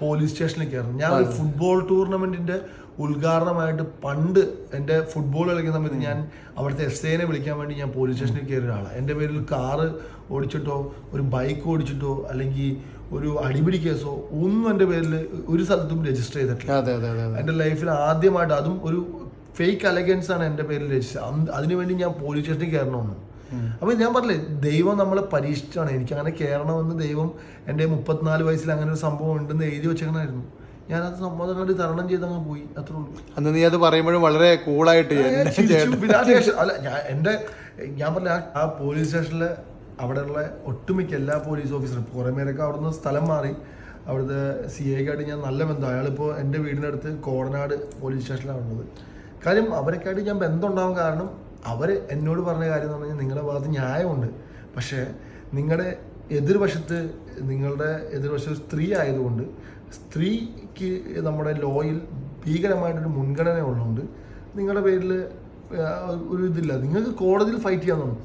പോലീസ് സ്റ്റേഷനിൽ കയറുന്നത്. ഞാൻ ഒരു ഫുട്ബോൾ ടൂർണമെന്റിന്റെ ഉദ്ഘാടനമായിട്ട് പണ്ട് എന്റെ ഫുട്ബോൾ കളിക്കുന്ന സമയത്ത് ഞാൻ അവിടുത്തെ എസ് ഐനെ വിളിക്കാൻ വേണ്ടി ഞാൻ പോലീസ് സ്റ്റേഷനിൽ കയറിയ ഒരാളാണ് എന്റെ പേരിൽ കാറ് ഓടിച്ചിട്ടോ ഒരു ബൈക്ക് ഓടിച്ചിട്ടോ അല്ലെങ്കിൽ ഒരു അടിപിടി കേസോ ഒന്നും എന്റെ പേരിൽ ഒരു സ്ഥലത്തും രജിസ്റ്റർ ചെയ്തിട്ടില്ല. എന്റെ ലൈഫിൽ ആദ്യമായിട്ട് അതും ഒരു ഫേക്ക് അലഗൻസ് ആണ് എന്റെ പേരിൽ രജിസ്റ്റർ അതിനുവേണ്ടി ഞാൻ പോലീസ് സ്റ്റേഷനിൽ കയറണമെന്ന്. അപ്പോൾ ഞാൻ പറഞ്ഞില്ലേ ദൈവം നമ്മളെ പരീക്ഷിച്ചാണ് എനിക്ക് അങ്ങനെ കയറണമെന്ന് ദൈവം എന്റെ മുപ്പത്തിനാല് വയസ്സിൽ അങ്ങനെ ഒരു സംഭവം ഉണ്ടെന്ന് എഴുതി വെച്ചേക്കണമായിരുന്നു. ഞാനത് സമ്മതം കണ്ട് തരണം ചെയ്ത് അങ്ങ് പോയി അത്രേ ഉള്ളൂ. അന്ന് നീ അത് പറയുമ്പോഴും വളരെ കൂളായിട്ട് അല്ല ഞാൻ എന്റെ ഞാൻ പറഞ്ഞ ആ- പോലീസ് സ്റ്റേഷനിലെ അവിടെയുള്ള ഒട്ടുമിക്ക എല്ലാ പോലീസ് ഓഫീസറും കുറേ പേരൊക്കെ അവിടുന്ന് സ്ഥലം മാറി. അവിടുത്തെ സി ഐക്കായിട്ട് ഞാൻ നല്ല ബന്ധം. അയാളിപ്പോൾ എന്റെ വീടിനടുത്ത് കോടനാട് പോലീസ് സ്റ്റേഷനിലാണ് ഉള്ളത്. കാര്യം അവരൊക്കെയായിട്ട് ഞാൻ ബന്ധമുണ്ടാവാൻ കാരണം അവർ എന്നോട് പറഞ്ഞ കാര്യം എന്ന് പറഞ്ഞാൽ നിങ്ങളുടെ ഭാഗത്ത് ന്യായമുണ്ട്. പക്ഷേ നിങ്ങളുടെ എതിർവശത്ത് നിങ്ങളുടെ എതിർവശത്ത് സ്ത്രീ ആയതുകൊണ്ട് സ്ത്രീക്ക് നമ്മുടെ ലോയിൽ ഭീകരമായിട്ടൊരു മുൻഗണന ഉള്ളതുകൊണ്ട് നിങ്ങളുടെ പേരിൽ ഒരു ഇതില്ല. നിങ്ങൾക്ക് കോടതിയിൽ ഫൈറ്റ് ചെയ്യാൻ തോന്നും.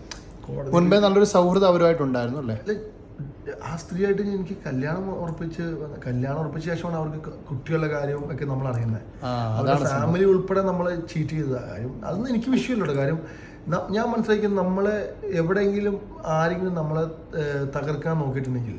കോടതി മുൻപേ നല്ലൊരു സൗഹൃദം അവരുമായിട്ടുണ്ടായിരുന്നു അല്ല, ആ സ്ത്രീയായിട്ട് എനിക്ക് കല്യാണം ഉറപ്പിച്ച് കല്യാണം ഉറപ്പിച്ച ശേഷമാണ് അവർക്ക് കുട്ടികളുടെ കാര്യവും ഒക്കെ നമ്മൾ അറിയുന്നത്. അവരുടെ ഫാമിലി ഉൾപ്പെടെ നമ്മൾ ചീറ്റ് ചെയ്ത കാര്യം. അതൊന്നും എനിക്ക് വിഷയമില്ല കാര്യം ഞാൻ മനസ്സിലാക്കിയത് നമ്മളെ എവിടെയെങ്കിലും ആരെങ്കിലും നമ്മളെ തകർക്കാൻ നോക്കിയിട്ടുണ്ടെങ്കിൽ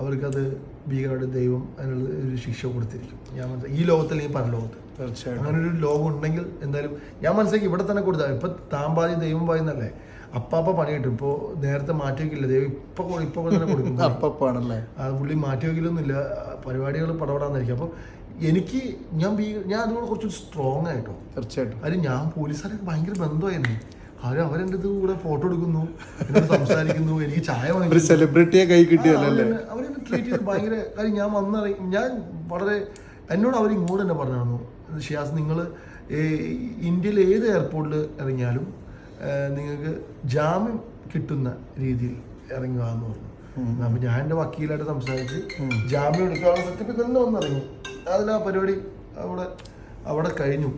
അവർക്കത് ഭീകരമായിട്ട് ദൈവം അതിനുള്ള ഒരു ശിക്ഷ കൊടുത്തിരിക്കും. ഞാൻ മനസ്സിലാക്കി ഈ ലോകത്തിൽ ഈ പരലോകത്ത്. തീർച്ചയായിട്ടും. അങ്ങനെ ഒരു ലോകം ഉണ്ടെങ്കിൽ എന്തായാലും ഞാൻ മനസ്സിലാക്കി ഇവിടെ തന്നെ കൊടുത്താൽ ഇപ്പൊ താമ്പാതി ദൈവം പായുന്നല്ലേ അപ്പാപ്പ പണി കിട്ടും ഇപ്പോൾ നേരത്തെ മാറ്റി വെക്കില്ല? ദൈവം ഇപ്പൊ കൊ- ഇപ്പൊ തന്നെ കൊടുക്കും അപ്പപ്പാണല്ലേ? ആ പുള്ളി മാറ്റി വെക്കില്ലൊന്നുമില്ല പരിപാടികൾ പടപടാന്നിരിക്കും. അപ്പോൾ എനിക്ക് ഞാൻ ഭീ- ഞാൻ അതുകൊണ്ട് കുറച്ച് സ്ട്രോങ് ആയിട്ടോ. തീർച്ചയായിട്ടും. അത് ഞാൻ പോലീസുകാരൊക്കെ ഭയങ്കര ബന്ധമായിരുന്നു അവർ അവരെന്റെ ഇത് കൂടെ ഫോട്ടോ എടുക്കുന്നു എന്നോട് സംസാരിക്കുന്നു എനിക്ക് ചായ സെലിബ്രിറ്റിയെ കൈ കിട്ടിയല്ലേ അവരെന്നെ- ട്രീറ്റ് ചെയ്ത് ഭയങ്കര കാര്യം ഞാൻ വന്നറി ഞാൻ വളരെ എന്നോട് അവർ ഇങ്ങോട്ട് തന്നെ പറഞ്ഞു ഷിയാസ് നിങ്ങൾ ഇന്ത്യയിൽ ഏത് എയർപോർട്ടിൽ ഇറങ്ങിയാലും നിങ്ങൾക്ക് ജാമ്യം കിട്ടുന്ന രീതിയിൽ ഇറങ്ങുക എന്ന് പറഞ്ഞു അപ്പം ഞാൻ എന്റെ വക്കീലായിട്ട് സംസാരിച്ച് ജാമ്യം എടുക്കാനുള്ള സർട്ടിഫിക്കറ്റ് തന്നെ വന്നിറങ്ങി. അതിൽ ആ പരിപാടി അവിടെ അവിടെ കഴിഞ്ഞു.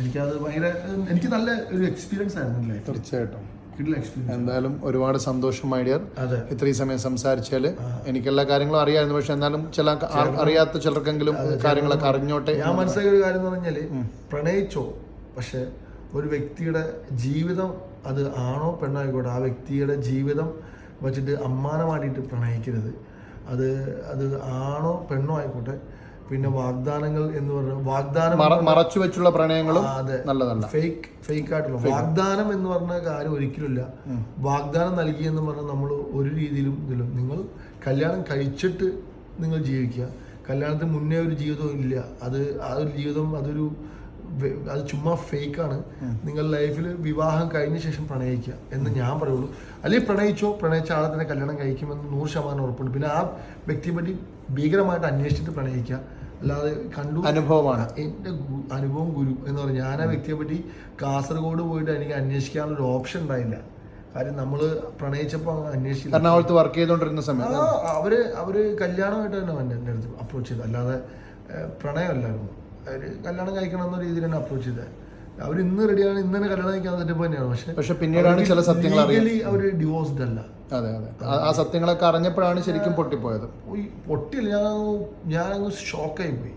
എനിക്കത് ഭയങ്കര എനിക്ക് നല്ല ഒരു എക്സ്പീരിയൻസ് ആയിരുന്നു അല്ലേ തീർച്ചയായിട്ടും. എന്തായാലും ഒരുപാട് സന്തോഷം മൈഡിയർ ഇത്രയും സമയം സംസാരിച്ചാൽ എനിക്കെല്ലാ കാര്യങ്ങളും അറിയാമായിരുന്നു. പക്ഷെ എന്നാലും ചില അറിയാത്ത ചിലർക്കെങ്കിലും കാര്യങ്ങളൊക്കെ അറിഞ്ഞോട്ടെ ഞാൻ മനസ്സിലാക്കിയ ഒരു കാര്യം എന്ന് പറഞ്ഞാൽ പ്രണയിച്ചോ പക്ഷെ ഒരു വ്യക്തിയുടെ ജീവിതം അത് ആണോ പെണ്ണായിക്കോട്ടെ ആ വ്യക്തിയുടെ ജീവിതം വെച്ചിട്ട് അമ്മാനമായിട്ട് പ്രണയിക്കരുത്. അത് അത് ആണോ പെണ്ണോ ആയിക്കോട്ടെ പിന്നെ വാഗ്ദാനങ്ങൾ എന്ന് പറഞ്ഞ വാഗ്ദാനം മറച്ചു വെച്ചുള്ള പ്രണയങ്ങളും അതെ. നല്ലതല്ല. Fake fake. ആയിട്ടുള്ള വാഗ്ദാനം എന്ന് പറഞ്ഞ കാര്യം ഒരിക്കലുമില്ല. വാഗ്ദാനം നൽകി എന്ന് പറഞ്ഞാൽ നമ്മൾ ഒരു രീതിയിലും ഇതിലും നിങ്ങൾ കല്യാണം കഴിച്ചിട്ട് നിങ്ങൾ ജീവിക്കുക. കല്യാണത്തിന് മുന്നേ ഒരു ജീവിതവും ഇല്ല. അത് ആ ഒരു ജീവിതം അതൊരു അത് ചുമ്മാ ഫേക്കാണ്. നിങ്ങൾ ലൈഫിൽ വിവാഹം കഴിഞ്ഞ ശേഷം പ്രണയിക്കുക എന്ന് ഞാൻ പറയുള്ളൂ. അല്ലെങ്കിൽ പ്രണയിച്ചോ പ്രണയിച്ച ആളെ തന്നെ കല്യാണം കഴിക്കുമെന്ന് നൂറ് ശതമാനം ഉറപ്പുണ്ട്. പിന്നെ ആ വ്യക്തിയെ പറ്റി ഭീകരമായിട്ട് അന്വേഷിച്ചിട്ട് പ്രണയിക്കുക. അല്ലാതെ കണ്ടു അനുഭവമാണ്. എന്റെ അനുഭവം ഗുരു എന്ന് പറഞ്ഞു. ഞാൻ ആ വ്യക്തിയെ പറ്റി കാസർഗോഡ് പോയിട്ട് എനിക്ക് അന്വേഷിക്കാനുള്ള ഒരു ഓപ്ഷൻ ഉണ്ടായില്ല. കാര്യം നമ്മൾ പ്രണയിച്ചപ്പോൾ അങ്ങ് അന്വേഷിച്ചില്ല. എറണാകുളത്ത് വർക്ക് ചെയ്തുകൊണ്ടിരുന്ന സമയത്ത്. അവർ അവർ അവർ കല്യാണമായിട്ട് തന്നെ എന്റെ അടുത്ത് അപ്രോച്ച് ചെയ്തു. അല്ലാതെ പ്രണയമല്ലായിരുന്നു. അവർ കല്യാണം കഴിക്കണം എന്ന രീതിയിൽ തന്നെ അപ്രോച്ച് ചെയ്തത് അവർ ഇന്ന് റെഡിയാണ് ഇന്ന് തന്നെ കല്യാണം കഴിക്കാൻ സെറ്റപ്പ് തന്നെയാണ്. പക്ഷെ പക്ഷെ പിന്നീടാണ് ചില സത്യങ്ങൾ അവർ ഡിവോഴ്സ്ഡ് അല്ല. അതെ അതെ. ആ- സത്യങ്ങളൊക്കെ അറിഞ്ഞപ്പോഴാണ് ശരിക്കും പൊട്ടിപ്പോയത്. പൊട്ടിയില്ല. ഞാൻ ഞാൻ അങ്ങ് ഷോക്കായി പോയി.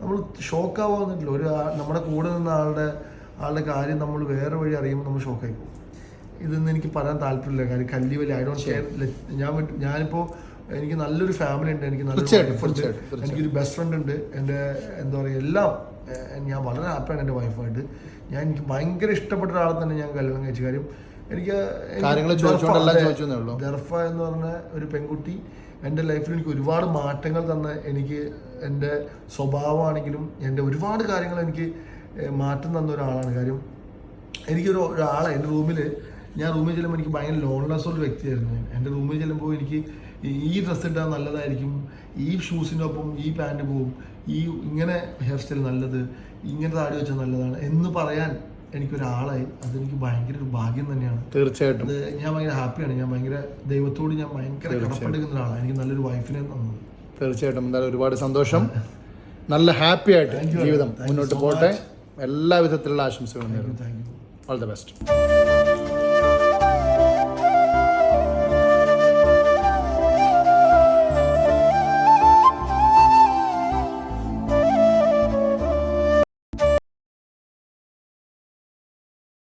നമ്മൾ ഷോക്കാവാൻ വന്നിട്ടില്ല. ഒരു നമ്മുടെ കൂടെ നിന്ന ആളുടെ ആളുടെ കാര്യം നമ്മൾ വേറെ വഴി അറിയുമ്പോൾ നമ്മൾ ഷോക്കായി പോകും ഇതൊന്നും എനിക്ക് പറയാൻ താല്പര്യമില്ല. കാര്യം കല്ലി വലിയ ഐ ഡോണ്ട് ഷെയർ ഞാൻ ഞാനിപ്പോൾ എനിക്ക് നല്ലൊരു ഫാമിലി ഉണ്ട് എനിക്ക് നല്ല. എനിക്കൊരു ബെസ്റ്റ് ഫ്രണ്ട് ഉണ്ട്. എന്റെ എന്താ പറയുക എല്ലാം ഞാൻ വളരെ ഹാപ്പിയാണ് എന്റെ വൈഫായിട്ട് ഞാൻ എനിക്ക് ഭയങ്കര ഇഷ്ടപ്പെട്ട ഒരാളെ തന്നെ ഞാൻ കല്യാണം കഴിച്ച കാര്യം എനിക്ക്. ദർഫ എന്ന് പറഞ്ഞ ഒരു പെൺകുട്ടി എന്റെ ലൈഫിൽ എനിക്ക് ഒരുപാട് മാറ്റങ്ങൾ തന്ന എനിക്ക് എന്റെ സ്വഭാവമാണെങ്കിലും എന്റെ ഒരുപാട് കാര്യങ്ങൾ എനിക്ക് മാറ്റം തന്ന ഒരാളാണ്. കാര്യം എനിക്കൊരു ഒരാളെ എന്റെ റൂമിൽ ഞാൻ റൂമിൽ ചെല്ലുമ്പോൾ എനിക്ക് ഭയങ്കര ലോൺലെസ് ഒരു വ്യക്തിയായിരുന്നു ഞാൻ. എന്റെ റൂമിൽ ചെല്ലുമ്പോൾ എനിക്ക് ഈ- ഡ്രസ്സ് ഇട്ടാൽ നല്ലതായിരിക്കും ഈ ഷൂസിന്റെ ഒപ്പം ഈ പാന്റ് പോവും ഈ ഇങ്ങനെ ഹെയർ സ്റ്റൈൽ നല്ലത് ഇങ്ങനെ താടി വെച്ചാൽ നല്ലതാണ് എന്ന് പറയാൻ എനിക്കൊരാളായി. അതെനിക്ക് ഭയങ്കര ഒരു ഭാഗ്യം തന്നെയാണ്. തീർച്ചയായിട്ടും. ഞാൻ ഭയങ്കര ഹാപ്പിയാണ് ഞാൻ ഭയങ്കര ദൈവത്തോട് ഞാൻ ഭയങ്കര കടപ്പെടുക്കുന്ന ഒരാളാണ് എനിക്ക് നല്ലൊരു വൈഫിനെ തന്നത് തീർച്ചയായിട്ടും. എന്തായാലും ഒരുപാട് സന്തോഷം. നല്ല ഹാപ്പി ആയിട്ട് ജീവിതം മുന്നോട്ട് പോകട്ടെ പോട്ടെ. എല്ലാ വിധത്തിലുള്ള ആശംസകളും ഓൾ ദ ബെസ്റ്റ്